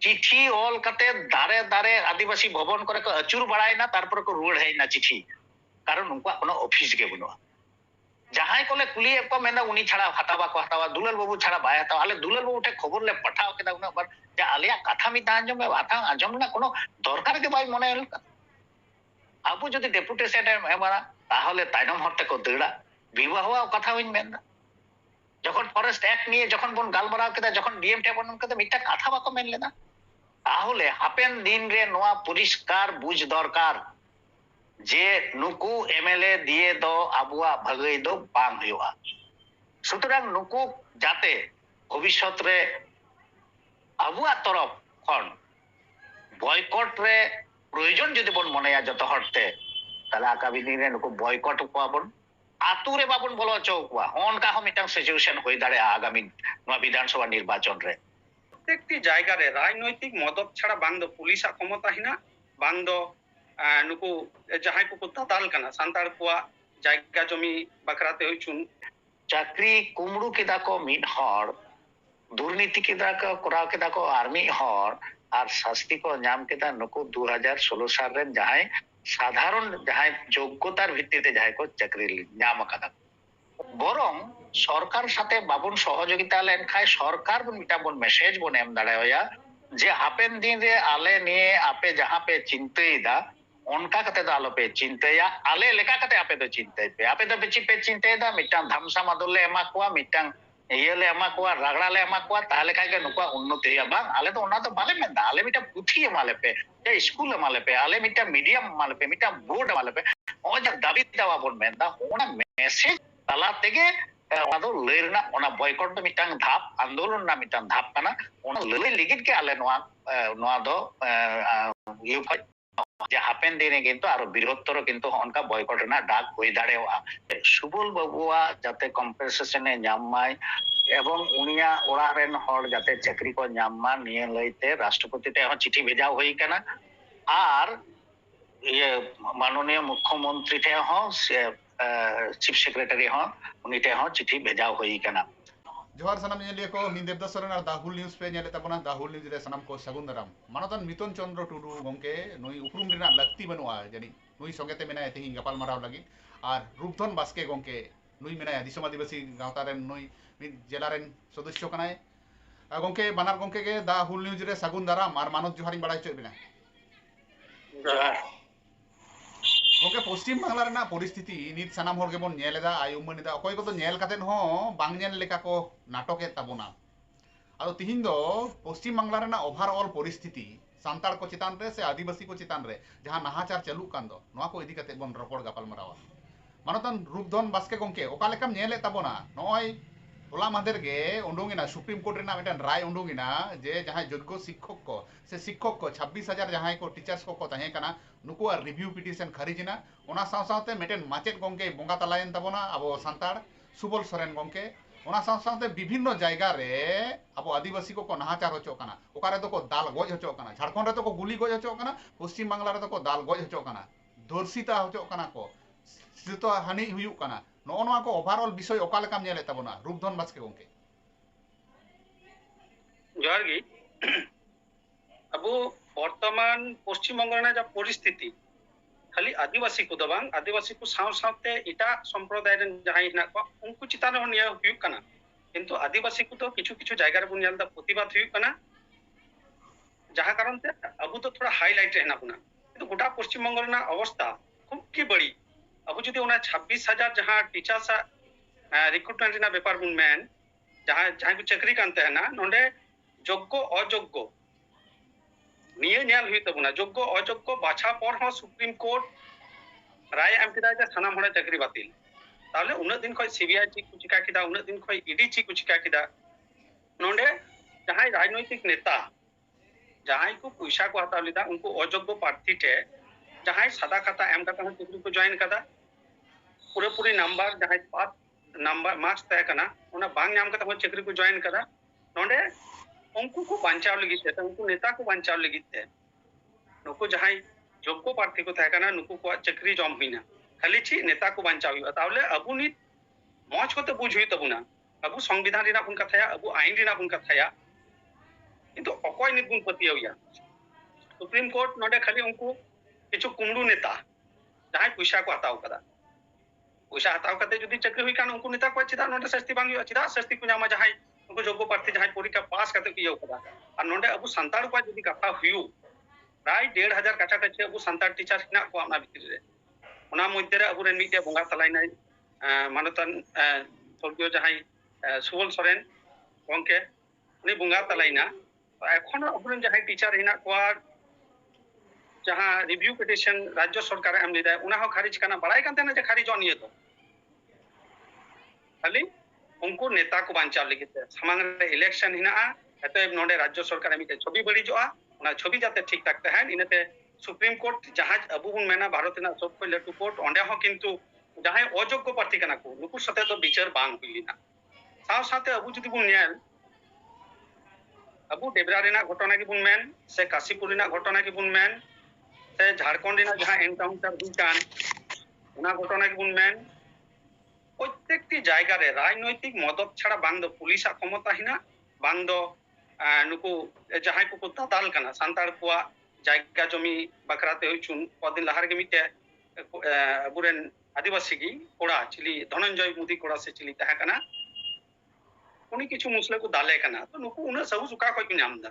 চিঠি অল কাতে দারে দারে আদিবাসী ভবন করে আচুর બળાય না, তারপরে પર રૂડ હે ના ચીઠી কারণ উনকা কোনো অফিস গে বনুয়া যাহাই কলে কুলি একো মেনা উনি ছাড়া হাতাবা কো হাতাবা দুলাল বাবু ছাড়া বাই হাতাবা আলে দুলাল বাবু ঠে খবর লে পাঠাও কেদা উনা বার যে আলিয়া কথা মি আঞ্জম আঞ্জমে আথা আঞ্জম না কোনো দরকার কে বাই মনে হল? আপু যদি ডেপুটেশন এমারা তাহলে তাইনম হতে কো দড়া বিবাহ হওয়া কথা হইন মেন যখন ফরেস্ট অ্যাক্ট নিয়ে যখন বন গালবারাও কেদা যখন ডিএম টেবন কেদা মিটা কথা বাকো মেন লেনা তাহলে হাপেন দিন রে নোয়া পরিষ্কার বুঝ দরকার। যে নুকু এমএলএ দিয়ে দো আবুয়া ভাগাই দো বাং হইয়া সুতরাং নুকু যাতে ভবিষ্যৎ আবুয়া তরফ খন বয়কট রে প্রয়োজন যদি বন মনেয়া যত হরতে, তাহলে আগামী দিনে নুকু বয়কট কোয়া বন। আতু রে বাবন বলো চৌকুয়া। অনকা হো মিটাং সিচুয়েশন হই দাঁড়ে আগামী বিধানসভা নির্বাচন রে প্রত্যেকটি জায়গারে রাজনৈতিক মদত ছাড়া বান্দ পুলিশ ক্ষমতাহীনা, বান্দ নুকু যাহাই কু দাদাল কানা, সান্তার কুয়া, জায়গা জমি বাকরাতে হইছুন চাকরি কুমড়ু কেদা কো মিট হর, দুর্নীতি কেদা কো করাও কেদা কো আর্মি হর, আর শাস্তি কো নাম কেদা নুকু 2016 সাল রে যাহাই সাধারণ যাহাই যোগ্যতার ভিত্তিতে যাহাই কো চাকরি নাম কাদা। বরং সরকার সাথে বাবুন সহযোগিতা লেনখায় সরকার বন মিটা বন মেসেজ বন এম দাঁড়ায় যে হাপেন দিন রে আলে নিয়ে আপে যাহা পে চিন্তাইদা অনকা কাতে দো আলো পে চিন্তায়া আলে লেকা কাতে আপে দো চিন্তাই পে আপে দো বেচি পে চিন্তাইদা মিটাং ধামসা মাদল লে এমা কোয়া মিটাং ইয়ে লে এমা কোয়া রাগড়া লে এমা কোয়া তাহলে খাই গে নুকুয়া উন্নতি হইয়া বাং আলে তো ওনা তো বালে মেন্দা আলে মিটা পুথি এমালে পে যে স্কুল এমালে পে আলে মিটা মিডিয়াম এমালে পে মিটা বোর্ড এমালে পে ᱚᱱᱟ ᱡᱟ ᱫᱟᱵᱤ ᱫᱟᱣᱟ ᱵᱚᱱ ᱢᱮᱱᱫᱟ ᱚᱱᱟ ᱢᱮᱥᱮᱡ ᱛᱟᱞᱟ ᱛᱮᱜᱮ ᱮ, ᱚᱱᱟ ᱫᱚ ᱞᱟᱹᱭ ᱨᱮᱱᱟᱜ ᱚᱱᱟ ᱵᱚᱭᱠᱚᱴ ᱫᱚ ᱢᱤᱫᱴᱟᱝ ᱫᱷᱟᱯ ᱟᱱᱫᱳᱞᱚᱱ ᱨᱮᱱᱟᱜ ᱢᱤᱫᱴᱟᱝ ᱫᱷᱟᱯ ᱠᱟᱱᱟ ᱚᱱᱟ ᱞᱟᱹᱞᱟᱹᱭ ᱞᱟᱹᱜᱤᱫ ᱜᱮ ᱟᱞᱮ ᱱᱚᱣᱟ ᱱᱚᱣᱟ ᱫᱚ ᱤᱭᱟᱹ ᱠᱷᱚᱡ যে হাপেন দিনে কিন্তু আরও বৃহত্তর কিন্তু অনকা বয়কট রেনা ডাক হয়ে দাঁড়েওয়া সুবল বাবুয়া যাতে কম্পেনসেশনে জামাই এবং উনিয়া ওড়া রেন হর যাতে চাকরি কো জামমা নিয়ে লইতে রাষ্ট্রপতি তে চিঠি ভেজাও হই কেনা। আর ইয়ে মাননীয় মুখ্যমন্ত্রী তে হ चीफ सेक्रेटरी हाँ उनटे हाँ चिठी भेजा हुई ᱡᱚᱦᱟᱨ ᱥᱟᱱᱟᱢ ᱧᱮᱞᱤᱭᱟᱹ ᱠᱚ ᱤᱧ ᱫᱮᱵᱫᱟᱥ ᱥᱚᱨᱮᱱ ᱟᱨ ᱫᱟᱦᱩᱞ ᱱᱤᱭᱩᱡ ᱯᱮ ᱧᱮᱞᱮᱫ ᱛᱟᱵᱚᱱᱟ ᱫᱟᱦᱩᱞ ᱱᱤᱭᱩᱡ ᱨᱮ ᱥᱟᱱᱟᱢ ᱠᱚ ᱥᱟᱹᱜᱩᱱ ᱫᱟᱨᱟᱢ ᱢᱟᱱᱚᱛᱟᱱ ᱢᱤᱛᱚᱱ ᱪᱚᱱᱫᱨᱚ ᱴᱩᱰᱩ ᱜᱚᱢᱠᱮ ᱱᱩᱭ ᱩᱯᱨᱩᱢ ᱨᱮᱱᱟᱜ ᱞᱟᱹᱠᱛᱤ ᱵᱟᱹᱱᱩᱜᱼᱟ ᱡᱟᱹᱱᱤᱡ ᱱᱩᱭ ᱥᱚᱸᱜᱮᱛᱮ ᱢᱮᱱᱟᱭᱟ ᱛᱮᱦᱤᱧ ᱜᱟᱯᱟᱞᱢᱟᱨᱟᱣ ᱞᱟᱹᱜᱤᱫ ᱟᱨ ᱨᱩᱯᱫᱷᱚᱱ ᱵᱟᱥᱠᱮ ᱜᱚᱢᱠᱮ ᱱᱩᱭ ᱢᱮᱱᱟᱭᱟ ᱫᱤᱥᱚᱢ ᱟᱹᱫᱤᱵᱟᱹᱥᱤ ᱜᱟᱶᱛᱟ ᱨᱮᱱ ᱱᱩᱭ ᱢᱤᱫ ᱡᱮᱞᱟ ᱨᱮᱱ ᱥᱚᱫᱚᱥᱥᱚ ᱠᱟᱱᱟᱭ ᱜᱚᱢᱠᱮ ᱵᱟᱱᱟᱨ ᱜᱚᱢᱠᱮ ᱜᱮ ᱫᱟᱦᱩᱞ ᱱᱤᱭᱩᱡ ᱨᱮ ᱥᱟᱹᱜᱩᱱ ᱫᱟᱨᱟᱢ ᱟᱨ ᱢᱟᱱᱚᱛ ᱡᱚᱦᱟᱨᱤᱧ ᱵᱟᱲᱟᱭ ᱦᱚᱪᱚᱭᱮᱫ ᱵᱮᱱᱟ ᱡᱚᱦᱟᱨ ᱜᱚᱝᱠᱮ ᱯᱚᱥᱪᱤᱢ ᱵᱟᱝᱞᱟ ᱨᱮᱱᱟᱜ ᱯᱚᱨᱤᱥᱛᱷᱤᱛᱤ ᱱᱤᱛ ᱥᱟᱱᱟᱢ ᱦᱚᱲ ᱜᱮᱵᱚᱱ ᱧᱮᱞ ᱮᱫᱟ ᱟᱭ ᱩᱢᱟᱹᱱ ᱮᱫᱟ ᱚᱠᱚᱭ ᱠᱚᱫᱚ ᱧᱮᱞ ᱠᱟᱛᱮᱫ ᱦᱚᱸ ᱵᱟᱝ ᱧᱮᱞ ᱞᱮᱠᱟ ᱠᱚ ᱱᱟᱴᱚᱠᱮᱫ ᱛᱟᱵᱚᱱᱟ ᱟᱫᱚ ᱛᱤᱦᱤᱧ ᱫᱚ ᱯᱚᱥᱪᱤᱢ ᱵᱟᱝᱞᱟ ᱨᱮᱱᱟᱜ ᱳᱵᱷᱟᱨᱚᱞ ᱯᱚᱨᱤᱥᱛᱷᱤᱛᱤ ᱥᱟᱱᱛᱟᱲ ᱠᱚ ᱪᱮᱛᱟᱱ ᱨᱮ ᱥᱮ ᱟᱹᱫᱤᱵᱟᱹᱥᱤ ᱠᱚ ᱪᱮᱛᱟᱱ ᱨᱮ ᱡᱟᱦᱟᱸ ᱱᱟᱦᱟᱪᱟᱨ ᱪᱟᱹᱞᱩᱜ ᱠᱟᱱ ᱫᱚ ᱱᱚᱣᱟ ᱠᱚ ᱤᱫᱤ ᱠᱟᱛᱮᱫ ᱵᱚᱱ ᱨᱚᱯᱚᱲ ᱜᱟᱯᱟᱞᱢᱟᱨᱟᱣᱟ ᱢᱟᱱᱚᱛᱟᱱ ᱨᱩᱯᱫᱷᱚᱱ ᱵᱟᱥᱠᱮ ᱜᱚᱝᱠᱮ ᱚᱠᱟ ᱞᱮᱠᱟᱢ ᱧᱮᱞᱮᱫ ᱛᱟᱵᱚᱱᱟ ᱱᱚᱜᱼᱚᱭ ᱦᱚᱞᱟ ᱢᱟᱫᱷᱮᱨ ᱜᱮ ᱩᱰᱩᱝᱮᱱᱟ ᱥᱩᱯᱨᱤᱢ ᱠᱳᱨᱴ ᱨᱮᱱᱟᱜ ᱢᱤᱫᱴᱟᱱ ᱨᱟᱭ ᱩᱰᱩᱝᱮᱱᱟ ᱡᱮ ᱡᱟᱦᱟᱸᱭ ᱡᱳᱜᱽᱜᱚ ᱥᱤᱠᱠᱷᱚᱠ ᱠᱚ ᱥᱮ ᱥᱤᱠᱠᱷᱚᱠ ᱠᱚ 26000 ᱡᱟᱦᱟᱸᱭ ᱠᱚ ᱴᱤᱪᱟᱨᱥ ᱠᱚ ᱠᱚ ᱛᱟᱦᱮᱸ ᱠᱟᱱᱟ ᱱᱩᱠᱩᱣᱟᱜ ᱨᱤᱵᱷᱤᱭᱩ ᱯᱤᱴᱤᱥᱚᱱ ᱠᱷᱟᱨᱤᱡ ᱮᱱᱟ ᱚᱱᱟ ᱥᱟᱶ ᱥᱟᱶᱛᱮ ᱢᱤᱫᱴᱮᱱ ᱢᱟᱪᱮᱫ ᱜᱚᱝᱠᱮ ᱵᱚᱸᱜᱟ ᱛᱟᱞᱟᱭᱮᱱ ᱛᱟᱵᱚᱱᱟ ᱟᱵᱚ ᱥᱟᱱᱛᱟᱲ ᱥᱩᱵᱚᱞ ᱥᱚᱨᱮᱱ ᱜᱚᱝᱠᱮ ᱚᱱᱟ ᱥᱟᱶ ᱥᱟᱶᱛᱮ ᱵᱤᱵᱷᱤᱱᱱᱚ ᱡᱟᱭᱜᱟ ᱨᱮ ᱟᱵᱚ ᱟᱹᱫᱤᱵᱟᱹᱥᱤ ᱠᱚ ᱠᱚ ᱱᱟᱦᱟᱪᱟᱨ ᱦᱚᱪᱚᱜ ᱠᱟᱱᱟ ᱚᱠᱟ ᱨᱮᱫᱚ ᱠᱚ ᱫᱟᱞ ᱜᱚᱡ ᱦᱚᱪᱚᱜ ᱠᱟᱱᱟ ᱡᱷᱟᱲᱠᱷᱚᱸᱰ ᱨᱮᱫᱚ ᱠᱚ ᱜᱩᱞᱤ ᱜᱚᱡ ᱦᱚᱪᱚᱜ ᱠᱟᱱᱟ ᱯᱚᱥᱪᱤᱢ ᱵᱟᱝᱞᱟ ᱨᱮᱫᱚ ᱠᱚ ᱫᱟᱞ ᱜᱚᱡ ᱦᱚᱪᱚᱜ ᱠᱟᱱᱟ ᱫᱷᱚᱨᱥᱤᱛᱟ ᱦᱚᱪᱚᱜ ᱠᱟᱱᱟ ᱠᱚ ᱥᱤᱛᱚ ᱦᱟᱹᱱᱤ ᱦᱩᱭᱩᱜ ᱠᱟᱱᱟ ᱱᱚᱜᱼᱚ ᱱᱚᱣᱟ ᱠᱚ ᱳᱵᱷᱟᱨᱚᱞ ᱵᱤᱥᱚᱭ ᱚᱠᱟ ᱞᱮᱠᱟᱢ ᱧᱮᱞᱮᱫ ᱛᱟᱵᱚᱱᱟ ᱨᱩᱯᱫᱷᱚᱱ ᱵᱟᱥᱠᱮ ᱜᱚᱢᱠᱮ ᱡᱚᱦᱟᱨ ᱜᱮ ᱟᱵᱚ ᱵᱚᱨᱛᱚᱢᱟᱱ ᱯᱚᱥᱪᱤᱢᱵᱚᱝᱜᱚ ᱨᱮᱱᱟᱜ ᱡᱟ ᱯᱚᱨᱤᱥᱛᱷᱤᱛᱤ খালি আদিবাসী কো দবাং আদিবাসী কো সাউ সাউতে এটা সম্প্রদায় রেন যাহাই হেনা কো উনকু চিতান রে নিয়া হুয়ুক কানা। কিন্তু আদিবাসী কো তো কিছু কিছু জায়গা রে বুন জানতা প্রতিবাদ হুয়ুক কানা। যাহা কারণ তে আবু তো থোড়া হাইলাইট রেনা বুনা কিন্তু গোটা পশ্চিমবঙ্গ রেনা অবস্থা খুব কি বড়ি। ᱟᱵᱚ ᱡᱩᱫᱤ ᱚᱱᱟ 26000 ᱡᱟᱦᱟᱸ ᱴᱤᱪᱟᱨ ᱥᱟ ᱨᱤᱠᱨᱩᱴᱢᱮᱱᱴ ᱨᱮᱱᱟᱜ ᱵᱮᱯᱟᱨ ᱵᱚᱱ ᱢᱮᱱ ᱡᱟᱦᱟᱸ ᱡᱟᱦᱟᱸ ᱠᱚ ᱪᱟᱹᱠᱨᱤ ᱠᱟᱱ ᱛᱟᱦᱮᱱᱟ ᱱᱚᱸᱰᱮ ᱡᱳᱜᱽᱜᱚ ᱚᱡᱳᱜᱽᱜᱚ निये ᱧᱮᱞ ᱦᱩᱭᱩᱜ ᱛᱟᱵᱚᱱᱟ ᱡᱳᱜᱽᱜᱚ ᱚᱡᱳᱜᱽᱜᱚ ᱵᱟᱪᱷᱟ ᱯᱚᱨ ᱦᱚᱸ ᱥᱩᱯᱨᱤᱢ ᱠᱳর্ট ᱨᱟᱭ ᱮᱢ ᱠᱮᱫᱟ ᱡᱮ ᱥᱟᱱᱟᱢ ᱦᱚᱲᱟᱜ ᱪᱟᱹᱠᱨᱤ ᱵᱟᱹᱛᱤᱞ ᱛᱟᱦᱞᱮ ᱩᱱᱟᱹᱜ ᱫᱤᱱ ᱠᱷᱚᱱ ᱥᱤᱵᱤᱟᱭ ᱪᱮᱫ ᱠᱚ ᱪᱤᱠᱟ ᱠᱮᱫᱟ ᱩᱱᱟᱹᱜ ᱫᱤᱱ ᱠᱷᱚᱱ ᱤᱰᱤ ᱪᱮᱫ ᱠᱚ ᱪᱤᱠᱟ ᱠᱮᱫᱟ ᱱᱚᱸᱰᱮ ᱡᱟᱦᱟᱸᱭ ᱨᱟᱡᱽᱱᱳᱭᱛᱤᱠ ᱱᱮᱛᱟ ᱡᱟᱦᱟᱸᱭ ᱠᱚ ᱯᱚᱭᱥᱟ ᱠᱚ ᱦᱟᱛᱟᱣ ᱞᱮᱫᱟ ᱩᱱᱠᱩ অযোগ্য ᱯᱨᱟর্থী ᱴᱷᱮ ᱡᱟᱦᱟᱸᱭ ᱥᱟᱫᱟ ᱠᱷᱟᱛᱟ ᱮᱢ ᱠᱟᱛᱮ ᱦᱚᱸ ᱪᱟᱹᱠᱨᱤ ᱠᱚ ᱡᱚᱭᱮᱱ ᱠᱟᱫᱟ पूरेपूरी नम्बर जहाँ पास नम्बर मार्क्स तय तो चाकरी को जॉइन करा। नोडे, उनको को बचाव लगे तो उनको नेता को बचाव लगे नुक नुकु जहाँ जॉब को प्रार्थी को तय करना को चाकरी जम होना खाली चीज़ नेता को बचाव हुआ तावले नित, मज को तो बुझ हुई तबुना अबु संविधान बन कथा अब आईन रिना उनका थाया किंतु अकोय पतिया सुप्रीम कोर्ट ना खाली उनको किचु कुमड़ू नेता, जहाँ पैसा को हत्या ᱯᱚᱭᱥᱟ ᱦᱟᱛᱟᱣ ᱠᱟᱛᱮ ᱡᱩᱫᱤ ᱪᱟᱹᱠᱨᱤ ᱦᱩᱭ ᱠᱷᱟᱱ ᱩᱱᱠᱩ ᱱᱮᱛᱟ ᱠᱚᱣᱟ ᱪᱮᱫᱟᱜ ᱱᱚᱰᱮ ᱥᱟᱥᱛᱤ ᱵᱟᱝ ᱦᱩᱭᱩᱜᱼᱟ ᱪᱮᱫᱟᱜ ᱥᱟᱥᱛᱤ ᱠᱚ ᱧᱟᱢᱟ ᱡᱟᱦᱟᱸᱭ उनको जो प्रार्थी जहाँ परीक्षा पास करते किया होगा। और नोडे अब संताड़ को यदि कथा हुई प्राय डेढ़ हज़ार काटा काचे अब संताड़ टीचर हिना को अपना भीतर रे उना मध्य रे अब मिटे बंगा तलाई ना मानतन स्वर्गीय जहाँ सुवल सोरेन गंके उनी बंगा तलाई ना। एखन अब जहाँ टीचर हिना को ᱡᱟᱦᱟᱸ ᱨᱤᱵᱷᱤᱭᱩ ᱯᱤᱴᱤᱥᱚᱱ ᱨᱟᱡᱽᱡᱚ ᱥᱚᱨᱠᱟᱨ ᱮᱢ ᱞᱮᱫᱟᱭ ᱚᱱᱟ ᱦᱚᱸ ᱠᱷᱟᱨᱤᱡ ᱠᱟᱱᱟ ᱵᱟᱲᱟᱭ ᱠᱟᱱ ᱛᱟᱦᱮᱱᱟ ᱡᱮ ᱠᱷᱟᱨᱤᱡᱚᱜ ᱱᱤᱭᱟᱹ ᱫᱚ ᱠᱷᱟᱹᱞᱤ ᱩᱱᱠᱩ ᱱᱮᱛᱟ ᱠᱚ ᱵᱟᱧᱪᱟᱣ ᱞᱟᱹᱜᱤᱫ ᱛᱮ ᱥᱟᱢᱟᱝ ᱨᱮ ᱤᱞᱮᱠᱥᱚᱱ ᱦᱮᱱᱟᱜᱼᱟ ᱮᱛᱚᱭᱮᱵ ᱱᱚᱰᱮ ᱨᱟᱡᱽᱡᱚ ᱥᱚᱨᱠᱟᱨ ᱢᱤᱫᱴᱮᱱ ᱪᱷᱚᱵᱤ ᱵᱟᱹᱲᱤᱡᱚᱜᱼᱟ ᱚᱱᱟ ᱪᱷᱚᱵᱤ ᱡᱟᱛᱮ ᱴᱷᱤᱠ ᱴᱷᱟᱠ ᱛᱟᱦᱮᱱ ᱤᱱᱟᱹᱛᱮ ᱥᱩᱯᱨᱤᱢ ᱠᱳর্ᱴ ᱡᱟᱦᱟᱸ ᱟᱵᱚ ᱵᱚᱱ ᱢᱮᱱᱟ ᱵᱷᱟᱨᱚᱛ ᱨᱮᱱᱟᱜ ᱥᱚᱵ ᱠᱷᱚᱱ ᱞᱟᱹᱴᱩ ᱠᱳᱨᱴ ᱚᱸᱰᱮ ᱦᱚᱸ ᱠᱤᱱᱛᱩ ᱡᱟᱦᱟᱸᱭ অযোগ্য প্রার্থী কানা কো নুকু সাথে তো বিচার বাং হুই লেনা সাথ সাথে আবু যদি বন নেল আবু ডেবরা রেনা ঘটনা কি বন মেন সে কাশীপুর রেনা ঘটনা কি বন মেন ᱥᱮ ᱡᱷᱟᱲᱠᱷᱚᱸᱰ ᱨᱮᱱᱟᱜ ᱡᱟᱦᱟᱸ ᱮᱱᱠᱟᱣᱩᱱᱴᱟᱨ ᱦᱩᱭ ᱠᱟᱱ ᱚᱱᱟ ᱜᱷᱚᱴᱚᱱᱟ ᱜᱮᱵᱚᱱ ᱢᱮᱱ ᱯᱨᱚᱛᱛᱮᱠᱴᱤ ᱡᱟᱭᱜᱟ ᱨᱮ ᱨᱟᱡᱽᱱᱳᱭᱛᱤᱠ ᱢᱚᱫᱚᱵ ᱪᱷᱟᱲᱟ ᱵᱟᱝ ᱫᱚ ᱯᱩᱞᱤᱥᱟᱜ ᱠᱷᱚᱢᱚᱛᱟ ᱦᱮᱱᱟᱜ ᱵᱟᱝ ᱫᱚ ᱱᱩᱠᱩ ᱡᱟᱦᱟᱸᱭ ᱠᱚᱠᱚ ᱫᱟᱫᱟᱞ ᱠᱟᱱᱟ ᱥᱟᱱᱛᱟᱲ ᱠᱚᱣᱟᱜ ᱡᱟᱭᱜᱟ ᱡᱚᱢᱤ ᱵᱟᱠᱷᱨᱟᱛᱮ ᱦᱩᱭᱪᱩᱱ ᱠᱚᱫᱤᱱ ᱞᱟᱦᱟ ᱨᱮᱜᱮ ᱢᱤᱫᱴᱮᱡ ᱟᱵᱚᱨᱮᱱ ᱟᱹᱫᱤᱵᱟᱹᱥᱤ ᱜᱮ ᱠᱚᱲᱟ ᱪᱤᱞᱤ ᱫᱷᱚᱱᱚᱧᱡᱚᱭ ᱢᱩᱫᱤ ᱠᱚᱲᱟ ᱥᱮ ᱪᱤᱞᱤ ᱛᱟᱦᱮᱸ ᱠᱟᱱᱟ ᱩᱱᱤ ᱠᱤᱪᱷᱩ ᱢᱩᱥᱞᱟᱹ ᱠᱚ ᱫᱟᱞᱮ ᱠᱟᱱᱟ ᱛᱚ ᱱᱩᱠᱩ ᱩᱱᱟᱹᱜ ᱥᱟᱦᱚᱥ ᱚᱠᱟ ᱠᱷᱚᱡ ᱠᱚ ᱧᱟᱢ ᱮᱫᱟ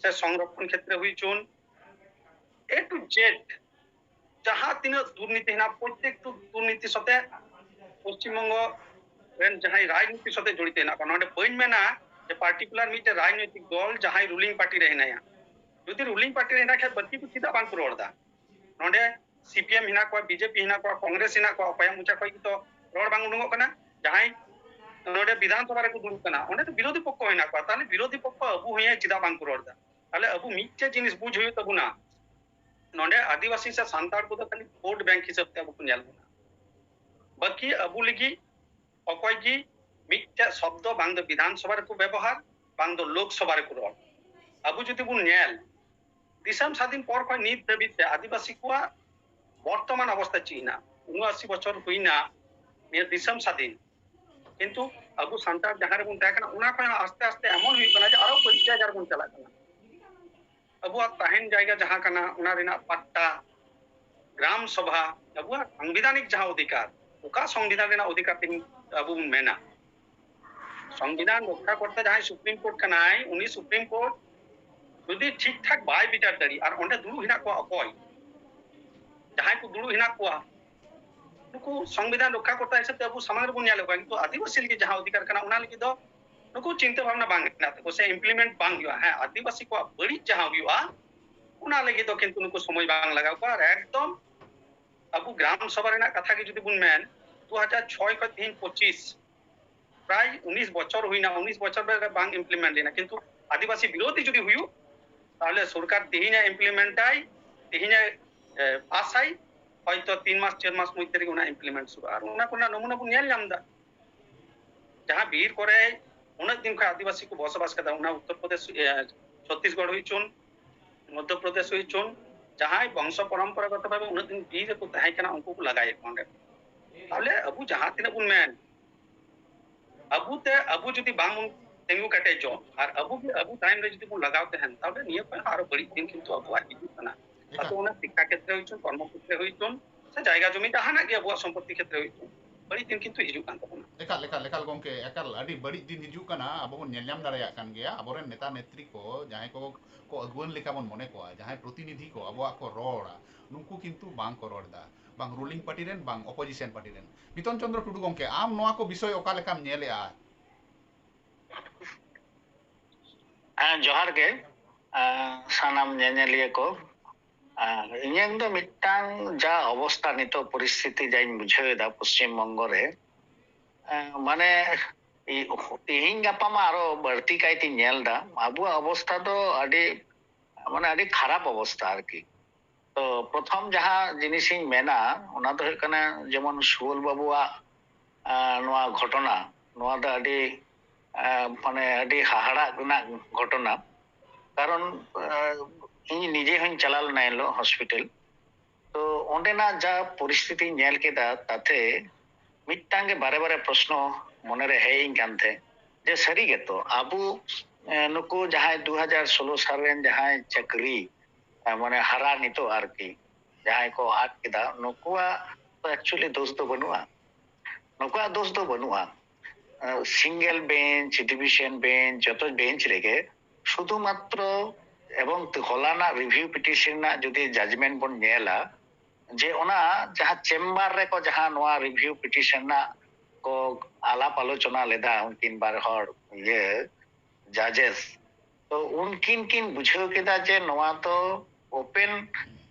সে সংরক্ষণ ক্ষেত্রে হই চুন এ টু জেড যাহা তিনা দুর্নীতি হিনা প্রত্যেকটু দুর্নীতির সাথে পশ্চিমবঙ্গ রেন যাহাই রাজনীতির সাথে জড়িত হেনা কারণ নডে বইন মেনা যে পার্টিকুলার মিটে রাজনৈতিক দল যাহাই রুলিং পার্টি রে হেনায়া যদি রুলিং পার্টি রে হেনা খায় বত্তি কু চিদা বাং রোড়দা নডে সিপিএম হিনা को বিজেপি হিনা को कांग्रेस हिना को অকয়া মুচা কই তো রোড বাং উডুঙ্গ কানা যাহাই নডে বিধানসভা রে কু দুড়ুব কানা ওনে তো বিরোধী পক্ষ হিনা को তাহলে বিরোধী পক্ষ আবু হইয়া চিদা বাং রোড়দা ᱛᱟᱦᱞᱮ ᱟᱵᱚ ᱢᱤᱫᱴᱮᱡ ᱡᱤᱱᱤᱥ ᱵᱩᱡ ᱦᱩᱭᱩᱜ ᱛᱟᱵᱚᱱᱟ ᱱᱚᱸᱰᱮ ᱟᱹᱫᱤᱵᱟᱹᱥᱤ ᱥᱮ ᱥᱟᱱᱛᱟᱲ ᱠᱚᱫᱚ ᱠᱷᱟᱹᱞᱤ ᱵᱷᱳᱴ ᱵᱮᱝᱠ ᱦᱤᱥᱟᱹᱵ ᱛᱮ ᱟᱵᱚ ᱠᱚ ᱧᱮᱞ ᱵᱚᱱᱟ ᱵᱟᱹᱠᱤ ᱟᱵᱚ ᱞᱟᱹᱜᱤᱫ ᱚᱠᱚᱭ ᱜᱮ ᱢᱤᱫᱴᱮᱡ ᱥᱚᱵᱫᱚ ᱵᱟᱝ ᱫᱚ ᱵᱤᱫᱷᱟᱱ ᱥᱚᱵᱷᱟ ᱨᱮᱠᱚ ᱵᱮᱵᱚᱦᱟᱨ ᱵᱟᱝ ᱫᱚ ᱞᱳᱠ ᱥᱚᱵᱷᱟ ᱨᱮᱠᱚ ᱨᱚᱲ ᱟᱵᱚ ᱡᱩᱫᱤ ᱵᱚᱱ ᱧᱮᱞ ᱫᱤᱥᱚᱢ ᱥᱟᱫᱷᱤᱱ ᱯᱚᱨ ᱠᱷᱚᱱ ᱱᱤᱛ ᱫᱷᱟᱹᱵᱤᱡ ᱛᱮ ᱟᱹᱫᱤᱵᱟᱹᱥᱤ ᱠᱚᱣᱟᱜ ᱵᱚর্তমান অবস্থা চিহ্না উনআশি বছর হুইনা নিয়ে দিশম স্বাধীন কিন্তু আবু সান্তার জাহারে বন দেখা না ওনা আস্তে আস্তে এমন হয়ে গেল যে আরও পরিচয় জায়গার বন চালা কানা আবুয়াগ তাহেন জায়গা যাহা কানা ওনা রেনাগ পাট্টা গ্রাম সভা আবুয়াগ সাংবিধানিক যাহা অধিকার ওকা সংবিধান রেনাগ অধিকার তিন আবু বন মেনা সংবিধান রক্ষা করতে যাহাই সুপ্রিম কোর্ট কানাই উনি সুপ্রিম কোর্ট যদি ঠিকঠাক বাই বিচার দাড়ি আর ওন্ডে দুড়ু হিনা কোয়া অকয় যাহাই কো দুড়ু হিনা কোয়া নুকু সংবিধান রক্ষা করতে হিসাবে আবু সামাঙ্গ বন ᱧᱮᱞ কিন্তু আদিবাসী লিগে যাহা অধিকার কানা ওনা লিগে দো नुकु चिंता भावना बांग ना तो से इम्प्लीमेंट बांग हुआ है आदिवासी को बड़ी जहां हुआ उना लगे तो किंतु नुकु समय बांग लगा को और एकदम अबु ग्राम सभा रेना कथा के যদি বুনমেন 2006 ক 3 25 প্রায় 19 বছর হই না 19 বছর ধরে বাং ইমপ্লিমেন্ট না কিন্তু আদিবাসী বিরোধী যদি হইও তাহলে সরকার তিহিনা ইমপ্লিমেন্টাই তিহিনা পাসাই হয়তো তিন মাস চার মাস মধ্যে উনা ইমপ্লিমেন্ট শুরু আর উনা কোনা নমুনা বুন ᱧᱮᱞ ᱧᱟᱢ দা जहां वीर करे उन्नत दिन का आदिवासी को बसबास करता उन्हें उत्तर प्रदेश छत्तीसगढ़ हुई चुन मध्य प्रदेश हुई चुन जहां वंश परंपरागत भाव उन्नत दिन वीर को तहाई कना उनको को लगाए कोंडे তাহলে আবু জাহা তিনা বুন মেন আবু তে আবু যদি বাং তেঙ্গু কাটে জো আর আবু কি আবু টাইম রে যদি বুন লাগাওতে হেন তাহলে নিয়ে কয় আরো বড়ি দিন কিন্তু আবু আকি না তাতে ওনা শিক্ষা ক্ষেত্রে হইছুন কর্মক্ষেত্রে হইছুন সে জায়গা জমি জাহা না গিয়া আবু সম্পত্তি ক্ষেত্রে হইছুন বড়ি দিন কিন্তু হিজুক কান তাবনা ᱮᱠᱟᱞ ᱮᱠᱟᱞ ᱮᱠᱟᱞ ᱜᱚᱢᱠᱮ ᱮᱠᱟᱞ ᱟᱹᱰᱤ ᱵᱟᱹᱲᱤᱡ ᱫᱤᱱ ᱦᱤᱡᱩᱜ ᱠᱟᱱᱟ ᱟᱵᱚ ᱵᱚᱱ ᱧᱮᱞᱧᱟᱢ ᱫᱟᱲᱮᱭᱟᱜ ᱠᱟᱱ ᱜᱮᱭᱟ ᱟᱵᱚᱨᱮᱱ ᱱᱮᱛᱟ ᱱᱮᱛᱨᱤ ᱠᱚ ᱡᱟᱦᱟᱸᱭ ᱠᱚ ᱠᱚ ᱟᱹᱜᱩᱣᱟᱹᱱ ᱞᱮᱠᱟ ᱵᱚᱱ ᱢᱚᱱᱮ ᱠᱚᱣᱟ ᱡᱟᱦᱟᱸᱭ ᱯᱨᱚᱛᱤᱱᱤᱫᱷᱤ ᱠᱚ ᱟᱵᱚᱣᱟᱜ ᱠᱚ ᱨᱚᱲᱟ ᱱᱩᱠᱩ ᱠᱤᱱᱛᱩ ᱵᱟᱝ ᱠᱚ ᱨᱚᱲᱫᱟ ᱵᱟᱝ ᱨᱩᱞᱤᱝ ᱯᱟᱨᱴᱤ ᱨᱮᱱ ᱵᱟᱝ ᱚᱯᱚᱡᱤᱥᱚᱱ ᱯᱟᱨᱴᱤ ᱨᱮᱱ ᱢᱤᱛᱚᱱ ᱪᱚᱱᱫᱨᱚ ᱴᱩᱰᱩ ᱜᱚᱢᱠᱮ ᱟᱢ ᱱᱚᱣᱟ ᱠᱚ ᱵᱤᱥᱚᱭ ᱚᱠᱟ ᱞᱮᱠᱟᱢ ᱧᱮᱞᱮᱜᱼᱟ ᱡᱚᱦᱟᱨ ᱜᱮ ᱥᱟᱱᱟᱢ ᱧᱮᱧᱮᱞᱤᱭᱟᱹ ᱠᱚ ᱤᱧᱟᱹᱝ ᱫᱚ ᱢᱤᱫᱴᱟᱝ ᱡᱟ ᱚᱵᱚᱥᱛᱷᱟ ᱱᱤᱛᱚᱜ ᱯᱚᱨᱤᱥᱛᱷᱤᱛᱤ ᱡᱟᱧ ᱵᱩᱡᱷᱟᱹᱣ ᱮᱫᱟ ᱯᱚᱥᱪᱤᱢ ᱵᱚᱝᱜᱚ ᱨᱮ ᱢᱟᱱᱮ ᱛᱮᱦᱤᱧ ᱜᱟᱯᱟ ᱢᱟ ᱟᱨᱚ ᱵᱟᱹᱲᱛᱤ ᱠᱟᱭᱛᱮᱧ ᱧᱮᱞ ᱮᱫᱟ ᱟᱵᱚᱣᱟᱜ অবস্থা ᱫᱚ ᱟᱹᱰᱤ ᱢᱟᱱᱮ ᱟᱹᱰᱤ ᱠᱷᱟᱨᱟᱯ অবস্থᱟ ᱟᱨᱠᱤ তো প্রথম যাহা জিনিসিᱧ ᱢᱮᱱᱟ ᱚᱱᱟ ᱫᱚ ᱦᱩᱭᱩᱜ ᱠᱟᱱᱟ ᱡᱮᱢᱚᱱ ᱥᱩᱣᱟᱹᱞ ᱵᱟᱹᱵᱩᱣᱟᱜ ᱱᱚᱣᱟ ᱜᱷᱚᱴᱚᱱᱟ ᱱᱚᱣᱟ ᱫᱚ ᱟᱹᱰᱤ মানে আডি হাহাড়াক ঘটনা কারণ ইনি নিজে হইন চালাল না এলো হসপিটাল তো ওঁডেনা যা পরিস্থিতি নেল কেদা তাতে ᱢᱤᱫᱴᱟᱝ ᱜᱮ ᱵᱟᱨᱮ ᱵᱟᱨᱮ ᱯᱨᱚᱥᱱᱚ ᱢᱚᱱᱮᱨᱮ ᱦᱮᱡ ᱤᱧ ᱠᱟᱱ ᱛᱟᱦᱮᱸ ᱡᱮ ᱥᱟᱹᱨᱤ ᱜᱮᱛᱚ ᱟᱵᱚ ᱱᱩᱠᱩ ᱡᱟᱦᱟᱸᱭ ᱫᱩ ᱦᱟᱡᱟᱨ ᱥᱳᱞᱳ ᱥᱟᱞ ᱨᱮᱱ ᱡᱟᱦᱟᱸᱭ ᱪᱟᱹᱠᱨᱤ ᱢᱟᱱᱮ ᱦᱟᱨᱟ ᱱᱤᱛᱚᱜ ᱟᱨᱠᱤ ᱡᱟᱦᱟᱸᱭ ᱠᱚ ᱟᱫ ᱠᱮᱫᱟ ᱱᱩᱠᱩᱣᱟᱜ ᱮᱠᱪᱩᱭᱮᱞᱤ ᱫᱳᱥ ᱫᱚ ᱵᱟᱹᱱᱩᱜᱼᱟ ᱱᱩᱠᱩᱣᱟᱜ ᱫᱳᱥ ᱫᱚ ᱵᱟᱹᱱᱩᱜᱼᱟ সিঙ্গেল বেঞ্চ ডিভিশন বেঞ্চ যত বেঞ্চ রেগে শুধুমাত্র এবং হলানা রিভিউ পিটিশন যদি জাজমেন্ট বন নেলা જે ઓના જહા ચેમ્બર રે કો જહા નોઆ રિવ્યુ પિટિશન ના કો આલાપ આલોચના લેદા ઉનકિન બાર હર યે જાજેસ તો ઉનકિન કિન બુઝાવ કેદા જે નોઆ તો ઓપેન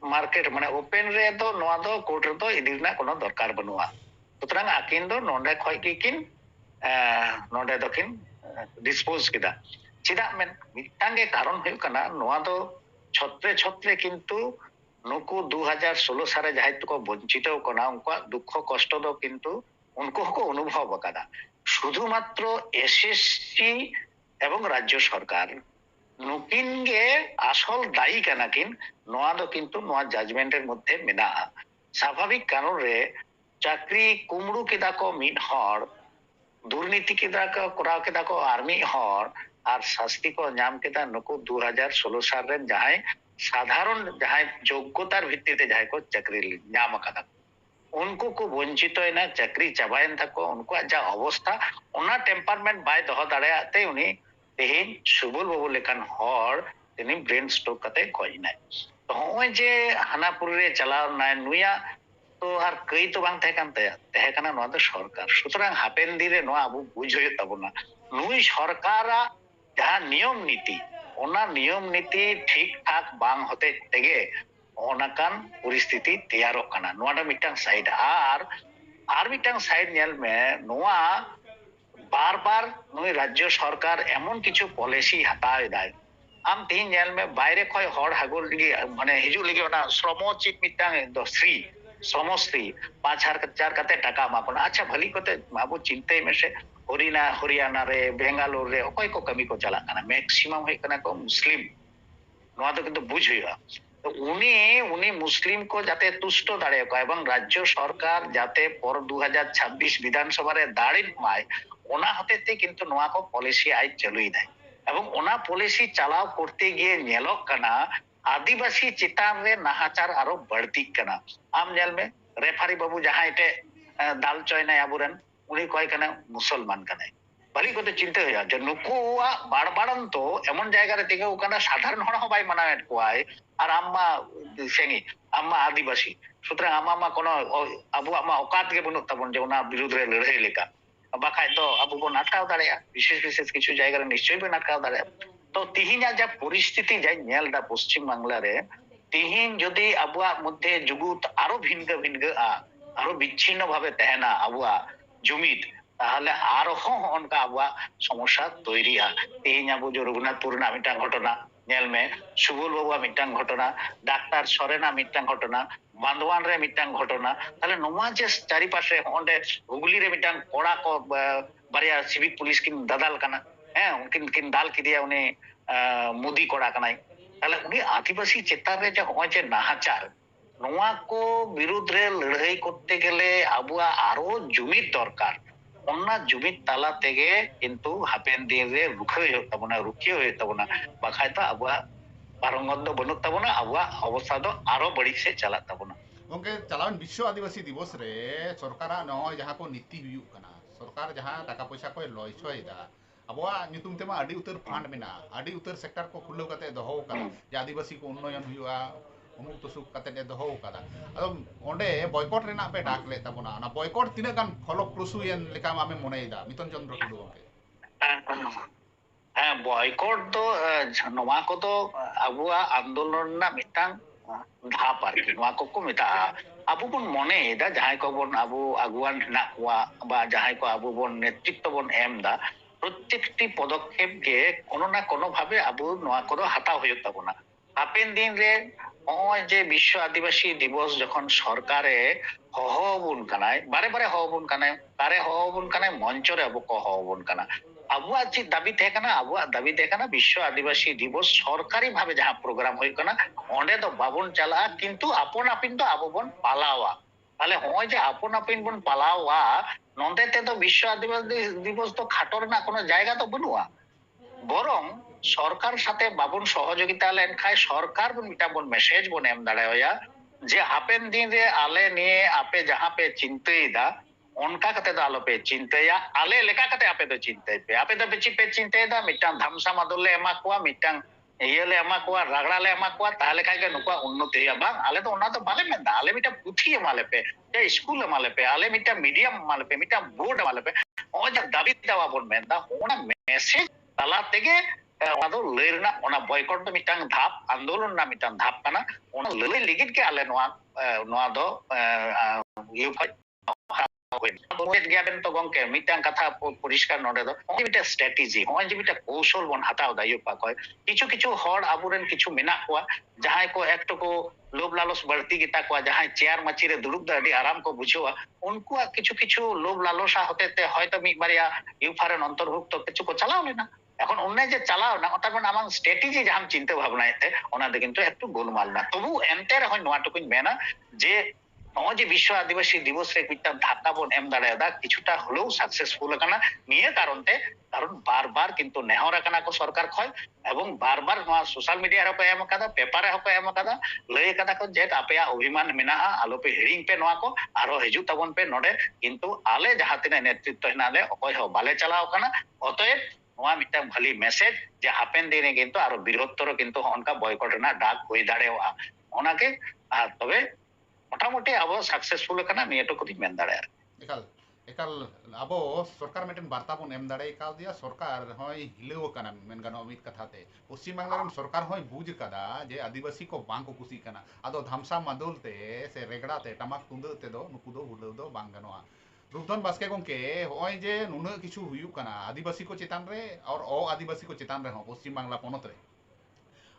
মার্কেট মানে ওপেন রে তো নোয়া দো কোর্ট রে তো ইদির না কোনো দরকার বনুয়া সুতরাং আকিন দো নন্ডে খয় কি কিন? নন্ডে দো কিন ডিসপোজ কিদা। চিদা, মেন মিটাঙ্গে কারণ হয়ে কানা, নোয়া দো ছত্রে ছত্রে কিন্তু ᱱᱩᱠᱩ ᱫᱩ ᱦᱟᱡᱟᱨ ᱥᱳᱞᱳ ᱥᱟᱞᱨᱮ ᱡᱟᱦᱟᱸᱭ ᱛᱮᱠᱚ ᱵᱚᱧᱪᱤᱛᱚ ᱠᱟᱱᱟ ᱩᱱᱠᱩᱣᱟᱜ ᱫᱩᱠᱠᱷᱚ ᱠᱚᱥᱴᱚ ᱫᱚ ᱠᱤᱱᱛᱩ ᱩᱱᱠᱩ ᱦᱚᱸᱠᱚ ᱚᱱᱩᱵᱷᱚᱵ ᱟᱠᱟᱫᱟ শুধুমাত্র এসএসসি এবং রাজ্য সরকার নুকিন গে আসল দায়ী কানা কিন নোয়া দো কিন্তু নোয়া জাজমেন্টের মধ্যে মেনা স্বাভাবিক কারণ রে চাকরি কুমড়ু কেদা কো মিন হর দুর্নীতি কেদা কো করাও কেদা কো আর্মি হর আর শাস্তি কো নাম কেদা নুকু দু হাজার ষোলো সাল রেন যাহাই সাধারণ जहाँ যোগ্যতার ভিত্তিতে जहाँ को चाकरी नाम कदा उनको को वंचित ना चाकरी चाबाएन तक उनको जा अवस्था ओना टेम्परमेंट बाय दह दाड़े उन्हें तेहन सुबल बाबू लेखान हर তিনি ব্রেন স্ট্রোক কাতে খোঁজ নাই। তো যে হানাপুর রে চালাও নাই নুয়া তো আর কই তো বাং থাকে কান তাহে কানা তো সরকার। সুতরাং হাপেন দিলে নোয়া, আবু বুঝ হয়ে তাবো না। নুই সরকার যাহা নিয়ম নীতি ᱚᱱᱟ ᱱᱤᱭᱚᱢ ᱱᱤᱛᱤ ᱴᱷᱤᱠ ᱴᱷᱟᱠ ᱵᱟᱝ ᱦᱚᱛᱮᱡ ᱛᱮᱜᱮ ᱚᱱᱟᱠᱟᱱ ᱯᱚᱨᱤᱥᱛᱷᱤᱛᱤ ᱛᱮᱭᱟᱨᱚᱜ ᱠᱟᱱᱟ ᱱᱚᱣᱟ ᱫᱚ ᱢᱤᱫᱴᱟᱝ ᱥᱟᱭᱤᱰ ᱟᱨ ᱟᱨ ᱢᱤᱫᱴᱟᱝ ᱥᱟᱭᱤᱰ ᱧᱮᱞ ᱢᱮ ᱱᱚᱣᱟ বারবার নই রাজ্য সরকার এমন কিছু পলিসি হাতায় দেয় আম তিন ᱧᱮᱞ ᱢᱮ ᱵᱟᱭᱨᱮ ᱠᱷᱚᱡ ᱦᱚᱲ ᱦᱟᱹᱜᱩᱞ ᱞᱟᱹᱜᱤᱫ ᱢᱟᱱᱮ ᱦᱤᱡᱩᱜ ᱞᱟᱹᱜᱤᱫ ᱚᱱᱟ ᱥᱨᱚᱢᱚ ᱪᱤᱛ ᱢᱤᱫᱴᱟᱝ ᱫᱚ ᱥᱨᱤ পাঁচ হাজার কাতে টাকা এমা ᱠᱚ আচ্ছা ভালি কতে আবু চিন্তাই মেসে হরিনা হরিয়ানা রে বেঙ্গালোর রে অকয় কো কামি কো চালাক কানা ম্যাক্সিমাম হয়ে কানা কো মুসলিম নোয়া তো কিন্তু বুঝ হইয়া তো উনি উনি মুসলিম কো যাতে তুষ্ট দাঁড়িয়ে কয় এবং রাজ্য সরকার যাতে পর দু বিধানসভারে দাঁড়িয়ে মায় ওনা হতেতে কিন্তু নোয়া কো পলিসি আইজ চালুই দেয় এবং ওনা পলিসি চালাও করতে গিয়ে ᱧᱮᱞᱚᱜ ᱠᱟᱱᱟ આદિવાસી ચેતાવને નાહાચાર આરો બળતીક કના આમ ᱧᱮᱞ ᱢᱮ ᱨᱮᱯᱷᱟᱨᱤ ᱵᱟᱵᱩ ᱡᱟᱦᱟᱸᱭ ᱴᱮ ᱫᱟᱞ ᱪᱚᱭᱱᱟᱭ ᱟᱵᱚᱨᱮᱱ ᱩᱱᱤ ᱠᱚᱭ ᱠᱟᱱᱟ ᱢᱩᱥᱞᱢᱟᱱ ᱠᱟᱱᱟᱭ ᱵᱷᱟᱞᱤ ᱠᱚᱛᱮ চিন্তা হইয়া যে নুকুয়া বাড়বাড়ন তো এমন জায়গারে তেগেও কানা সাধারণ হড় হবাই মানায়েট কোয়ায় আর আম্মা সেঙ্গি আম্মা আদিবাসী সুতরাং আমা কোনো আবু আমা অকাত গে বনুক তাবন যে ওনা বিরুদ্ধ রে লড়াই লেখা বাখায় তো আবু বন আটকাও দাঁড়ায় বিশেষ বিশেষ কিছু জায়গারে নিশ্চয়ই বন আটকাও দাঁড়ায় ᱛᱚ ᱛᱤᱦᱤᱧᱟᱜ ᱡᱟ ᱯᱚᱨᱤᱥᱛᱷᱤᱛᱤ ᱡᱟᱧ ᱧᱮᱞ ᱮᱫᱟ ᱯᱚᱥᱪᱤᱢ ᱵᱟᱝᱞᱟ ᱨᱮ ᱛᱤᱦᱤᱧ ᱡᱩᱫᱤ ᱟᱵᱚᱣᱟᱜ ᱢᱚᱫᱽᱫᱷᱮ ᱡᱩᱜᱩᱛ ᱟᱨᱚ ᱵᱷᱤᱱᱜᱟᱹ ᱵᱷᱤᱱᱜᱟᱹᱜᱼᱟ ᱟᱨᱚ ᱵᱤচ্ছিন্ন ᱵᱷᱟবে ᱛᱟᱦᱮᱱᱟ ᱟᱵᱚᱣᱟᱜ ᱡᱩᱢᱤᱫ তাহলে আরহᱚᱸ অনকা আবুয়া সমস্যা তৈরিয়া তেহিনা বুঝো রঘুনাথপুর না মিটাং ঘটনা ᱧᱮᱞᱢᱮ ᱥᱩᱵᱚᱞ ᱵᱟᱵᱩᱣᱟᱜ ᱢᱤᱫᱴᱟᱝ ᱜᱷᱚᱴᱚᱱᱟ ᱰᱟᱠᱛᱟᱨ ᱥᱚᱨᱮᱱᱟᱜ ᱢᱤᱫᱴᱟᱝ ᱜᱷᱚᱴᱚᱱᱟ ᱵᱟᱸᱫᱣᱟᱱ ᱨᱮ ᱢᱤᱫᱴᱟᱝ ᱜᱷᱚᱴᱚᱱᱟ ᱛᱟᱦᱞᱮ ᱱᱚᱣᱟ ᱡᱮ ᱪᱟᱨᱤᱯᱟᱥᱮ ᱚᱸᱰᱮ ᱦᱩᱜᱽᱞᱤ ᱨᱮ ᱢᱤᱫᱴᱟᱝ ᱠᱚᱲᱟ ᱠᱚ ᱵᱟᱨᱭᱟ ᱥᱤᱵᱤᱠ ᱯᱩᱞᱤᱥ ᱠᱤᱱ ᱫᱟᱫᱟᱞ ᱠᱟᱱᱟ ᱦᱮᱸ ᱩᱱᱠᱤᱱ ᱠᱤᱱ ᱫᱟᱞ ᱠᱮᱫᱮᱭᱟ ᱩᱱᱤ ᱢᱩᱫᱤ ᱠᱚᱲᱟ ᱠᱟᱱᱟᱭ ᱛᱟᱦᱞᱮ ᱩᱱᱤ ᱟᱹᱫᱤᱵᱟᱹᱥᱤ ᱪᱮᱛᱟᱱ ᱨᱮ ᱡᱮ ᱱᱚᱜᱼᱚᱭ ᱡᱮ ᱱᱟᱦᱟᱪᱟᱨ ᱱᱚᱣᱟ ᱠᱚ ᱵᱤᱨᱩᱫᱽ ᱨᱮ ᱞᱟᱹᱲᱦᱟᱹᱭ ᱠᱚᱨᱛᱮ ᱜᱮᱞᱮ ᱟᱵᱚᱣᱟᱜ ᱟᱨᱚ ᱡᱩᱢᱤᱫ ᱫᱚᱨᱠᱟর ᱚᱱᱟ ᱡᱩᱢᱤᱫ ᱛᱟᱞᱟ ᱛᱮᱜᱮ ᱠᱤᱱᱛᱩ ᱦᱟᱯᱮᱱ ᱫᱤᱱ ᱨᱮ ᱨᱩᱠᱷᱟᱹᱭ ᱦᱩᱭᱩᱜ ᱛᱟᱵᱚᱱᱟ ᱨᱩᱠᱷᱤᱭᱟᱹ ᱦᱩᱭᱩᱜ ᱛᱟᱵᱚᱱᱟ ᱵᱟᱠᱷᱟᱡ ᱫᱚ ᱟᱵᱚᱣᱟᱜ পারঙ্গত তো বনুক তাবো না আবুয়া অবস্থা তো আরও বড়ি সে চালাত তাবো না গমকে চালান বিশ্ব আদিবাসী দিবস রে সরকার নয় যাহা কো নীতি হুয়ুক কানা সরকার যাহা টাকা পয়সা কো লয়ছয়দা ᱟᱵᱚᱣᱟᱜ ᱧᱩᱛᱩᱢ ᱛᱮᱢᱟ ᱟᱹᱰᱤ ᱩᱛᱟᱹᱨ ᱯᱷᱟᱱᱰ ᱢᱮᱱᱟᱜᱼᱟ ᱟᱹᱰᱤ ᱩᱛᱟᱹᱨ ᱥᱮᱠᱴᱟᱨ ᱠᱚ ᱠᱷᱩᱞᱟᱹᱣ ᱠᱟᱛᱮ ᱫᱚᱦᱚ ᱟᱠᱟᱫᱟ ᱡᱮ ᱟᱹᱫᱤᱵᱟᱹᱥᱤ ᱠᱚ ᱩᱱᱱᱚᱭᱚᱱ ᱦᱩᱭᱩᱜᱼᱟ ᱩᱢᱩᱠ ᱛᱩᱥᱩᱠ ᱠᱟᱛᱮ ᱮ ᱫᱚᱦᱚ ᱟᱠᱟᱫᱟ ᱟᱫᱚ ᱚᱸᱰᱮ ᱵᱚᱭᱠᱚᱴ ᱨᱮᱱᱟᱜ ᱯᱮ ᱰᱟᱠ ᱞᱮᱫ ᱛᱟᱵᱚᱱᱟ ᱚᱱᱟ ᱵᱚᱭᱠᱚᱴ ᱛᱤᱱᱟᱹᱜ ᱜᱟᱱ ᱯᱷᱚᱞᱚᱯᱨᱚᱥᱩᱭᱮᱱ ᱞᱮᱠᱟ ᱟᱢᱮᱢ ᱢᱚᱱᱮᱭᱮᱫᱟ ᱢᱤᱛᱚᱱ ᱪᱚᱱᱫᱨᱚ ᱴᱩᱰᱩ ᱜᱚᱢᱠᱮ ᱦᱮᱸ ᱵᱚᱭᱠᱚᱴ ᱫᱚ ᱱᱚᱣᱟ ᱠᱚᱫᱚ ᱟᱵᱚᱣᱟᱜ ᱟᱱᱫᱳᱞᱚᱱ ᱨᱮᱱᱟᱜ ᱢᱤᱫᱴᱟᱝ ধাপ আরকি ᱱᱚᱣᱟ ᱠᱚᱠᱚ ᱢᱮᱛᱟᱜᱼᱟ ᱟᱵᱚ ᱵᱚᱱ ᱢᱚᱱᱮᱭᱮᱫᱟ ᱡᱟᱦᱟᱸᱭ ᱠᱚᱵᱚᱱ ᱟᱵᱚ আগুᱣᱟᱱ ᱦᱮᱱᱟᱜ ᱠᱚᱣᱟ ᱵᱟ ᱡᱟᱦᱟᱸᱭ ᱠᱚ ᱟᱵᱚ ᱵᱚᱱ ᱱᱮᱛᱨᱤত্ᱵᱚ ᱵᱚᱱ ᱮᱢ ᱮᱢᱫᱟ প্রত্যেকটি পদক্ষেপ গে কোনো না কোনো ভাবে আবো নোয়া কোদো হাতাও হয়ে তাবনা হাপেন দিন রে নয় যে বিশ্ব আদিবাসী দিবস যখন সরকারে হহবুন কানায় বারে বারে হহবুন কানায় তারে হহবুন কানায় মঞ্চরে আবো ক হহবুন কানা আবুয়াগ যে দাবি থাকে কানা আবুয়াগ দাবি থাকে কানা বিশ্ব আদিবাসী দিবস সরকারি ভাবে যাহা প্রোগ্রাম হয়ে কানা অঁডে তো বাবুন চালা, কিন্তু আপন আপিন তো আবো বন পালাওয়া। তাহলে হয় যে আপন আপিন বন পালাওয়া ᱱᱚᱱᱛᱮ ᱛᱮᱫᱚ ᱵᱤᱥᱥᱚ ᱟᱹᱫᱤᱵᱟᱹᱥᱤ ᱫᱤᱵᱚᱥ ᱫᱚ ᱠᱷᱟᱴᱚ ᱨᱮᱱᱟᱜ ᱠᱳᱱᱳ ᱡᱟᱭᱜᱟ ᱫᱚ ᱵᱟᱹᱱᱩᱜᱼᱟ ᱵᱚᱨᱚᱝ ᱥᱚᱨᱠᱟর ᱥᱟথে ᱵᱟᱵᱚᱱ ᱥᱚᱦᱚᱡᱳᱜᱤᱛᱟ ᱞᱮᱱᱠᱷᱟᱱ ᱥᱚᱨᱠᱟর ᱵᱚᱱ ᱢᱤᱫᱴᱟᱝ ᱵᱚᱱ ᱢᱮᱥᱮᱡ ᱵᱚᱱ ᱮᱢ ᱫᱟᱲᱮᱣᱟᱭᱟ ᱡᱮ ᱦᱟᱯᱮᱱ ᱫᱤᱱ ᱨᱮ ᱟᱞᱮ ᱱᱤᱭᱮ ᱟᱯᱮ ᱡᱟᱦᱟᱸ ᱯᱮ ᱪᱤᱱᱛᱟᱹᱭᱮᱫᱟ ᱚᱱᱠᱟ ᱠᱟᱛᱮ ᱫᱚ ᱟᱞᱚᱯᱮ ᱪᱤᱱᱛᱟᱹᱭᱟ ᱟᱞᱮ ᱞᱮᱠᱟ ᱠᱟᱛᱮ ᱟᱯᱮ ᱫᱚ ᱪᱤᱱᱛᱟᱹᱭ ᱯᱮ ᱟᱯᱮ ᱫᱚ ᱯᱮ ᱪᱤᱯᱮ ᱪᱤᱱᱛᱟᱹᱭᱮᱫᱟ ᱢᱤᱫᱴᱟᱝ ᱫᱷᱟᱢᱥᱟ ᱢᱟᱫᱚᱞ ᱞᱮ ᱮᱢᱟ ᱠᱚᱣᱟ ᱢᱤᱫᱴᱟᱝ ᱤᱭᱟᱹᱞᱮ ᱮᱢᱟ ᱠᱚᱣᱟ ᱨᱟᱜᱲᱟ ᱞᱮ ᱮᱢᱟ ᱠᱚᱣᱟ ᱛᱟᱦᱞᱮ ᱠᱷᱟᱡ ᱜᱮ ᱱᱩᱠᱩᱣᱟᱜ ᱩᱱᱱᱚᱛᱤ ᱦᱩᱭᱩᱜᱼᱟ ᱵᱟᱝ ᱟᱞᱮ ᱫᱚ ᱚᱱᱟ ᱫᱚ ᱵᱟᱞᱮ ᱢᱮᱱᱫᱟ ᱟᱞᱮ ᱢᱤᱫᱴᱟᱝ ᱯᱩᱛᱷᱤ ᱮᱢᱟᱞᱮ ᱯᱮ ᱥᱮ ᱥᱠᱩᱞ ᱮᱢᱟᱞᱮ ᱯᱮ ᱟᱞᱮ ᱢᱤᱫᱴᱟᱝ ᱢᱤᱰᱤᱭᱟᱢ ᱮᱢᱟᱞᱮ ᱯᱮ ᱢᱤᱫᱴᱟᱝ ᱵᱳᱨᱰ ᱮᱢᱟᱞᱮ ᱯᱮ ᱱᱚᱜᱼᱚᱭ ᱡᱮ ᱫᱟᱵᱤ ᱫᱟᱣᱟ ᱵᱚᱱ ᱢᱮᱱᱫᱟ ᱚᱱᱟ ᱢᱮᱥᱮᱡ ᱛᱟᱞᱟ ᱛᱮᱜᱮ ᱚᱱᱟ ᱫᱚ ᱞᱟᱹᱭ ᱨᱮᱱᱟᱜ ᱚᱱᱟ ᱵᱚᱭᱠᱚᱴ ᱫᱚ ᱢᱤᱫᱴᱟᱝ ᱫᱷᱟᱯ ᱟᱱᱫᱳᱞᱚᱱ ᱨᱮᱱᱟᱜ ᱢᱤᱫᱴᱟᱝ ᱫᱷᱟᱯ ᱠᱟᱱᱟ ᱚᱱᱟ ᱞᱟᱹᱞᱟᱹᱭ ᱞᱟᱹᱜᱤᱫ ᱜᱮ ᱟᱞᱮ ᱱᱚᱣᱟ ᱱᱚᱣᱟ ᱫᱚ ᱤᱭᱟᱹ ᱠᱷᱚᱡ লোভ লালস বাড়তি গিতা কোয়া, যাহাই চেয়ার মাচিরে দুরুক দাড়ি আরাম কো বুঝোয়া। উনকুয়া কিছু কিছু লোভ লালসা হতেতে হয়তো মিকবারিয়া ইউফারেন অন্তর্ভুক্ত কিছু কো চালাও না এখন অন্য যে চালাও না তার মানে আমার স্ট্র্যাটেজি যাহাম চিন্তা ভাবনা এতে, ওনাদের কিন্তু একটু গোলমাল না। তবু এনতে হয় নোয়াটুকুই মেনা যে ᱱᱚᱜᱼᱚᱭ বিশ্ব আদিবাসী ᱟᱹᱫᱤᱵᱟᱹᱥᱤ ᱫᱤᱵᱚᱥ ᱨᱮ ᱢᱤᱫᱴᱟᱝ ᱫᱷᱟᱠᱟ ᱵᱚᱱ ᱮᱢ ᱫᱟᱲᱮᱭᱟᱫᱟ ᱠᱤᱪᱷᱩᱴᱟ ᱦলেও সাকসেসফুল কানা নিয়ে ᱠᱟᱨᱚᱱ ᱛᱮ কারণ বারবার কিন্তু নেহর কানা কো সরকার খয়, এবং বারবার নোয়া সোশ্যাল মিডিয়া রে এম কাদা পেপার রে হকো এম কাদা লয়ে কাদা কো জেট আপেয়া অভিমান মেনাহা, আলোপে হিড়িং পে নোয়া কো, আরও হেজু তাবন পে নডে। কিন্তু আলে জাহাতিনা নেতৃত্ব হিনালে অকয় হ বালে চালাও কানা অতএব, নোয়া মিটা ভালি মেসেজ যে হাপেন দিনে কিন্তু, আরও বৃহত্তর কিন্তু অনকা বয়কট না, ডাক হই দাঁড়েওয়া ওনাকে আর তবে ᱢᱚᱴᱟᱢᱩᱴᱤ ᱟᱵᱚ ᱥᱟᱠᱥᱮᱥᱯᱷᱩᱞ ᱟᱠᱟᱱᱟ ᱱᱤᱭᱟᱹ ᱴᱩᱠᱩᱧ ᱢᱮᱱ ᱫᱟᱲᱮᱭᱟᱜᱼᱟ ᱮᱠᱟᱞ ᱮᱠᱟᱞ ᱟᱵᱚ ᱥᱚᱨᱠᱟর ᱢᱤᱫᱴᱮᱱ ᱵᱟᱨᱛᱟ ᱵᱚᱱ ᱮᱢ ᱫᱟᱲᱮ ᱠᱟᱣᱫᱮᱭᱟ ᱥᱚᱨᱠᱟর ᱦᱚᱸᱭ ᱦᱤᱞᱟᱹᱣ ᱟᱠᱟᱱᱟ ᱢᱮᱱ ᱜᱟᱱᱚᱜᱼᱟ ᱢᱤᱫ ᱠᱟᱛᱷᱟᱛᱮ ᱯᱚᱥᱪᱤᱢ ᱵᱟᱝᱞᱟ ᱨᱮᱱ ᱥᱚᱨᱠᱟᱨ ᱦᱚᱸᱭ ᱵᱩᱡ ᱟᱠᱟᱫᱟ ᱡᱮ ᱟᱹᱫᱤᱵᱟᱹᱥᱤ ᱠᱚ ᱵᱟᱝ ᱠᱚ ᱠᱩᱥᱤᱜ ᱠᱟᱱᱟ ᱟᱫᱚ ᱫᱷᱟᱢᱥᱟ ᱢᱟᱫᱚᱞ ᱛᱮ ᱥᱮ ᱨᱮᱜᱽᱲᱟ ᱛᱮ ᱴᱟᱢᱟᱠ ᱛᱩᱢᱫᱟᱹᱜ ᱛᱮᱫᱚ ᱱᱩᱠᱩ ᱫᱚ ᱦᱩᱞᱟᱹᱣ ᱫᱚ ᱵᱟᱝ ᱜᱟᱱᱚᱜᱼᱟ रूपधन बास्के के हमें जे नुना किचू आदिवासी को चितान रे और अ आदिवासी को चितान रे पश्चिम बांगला पनत रे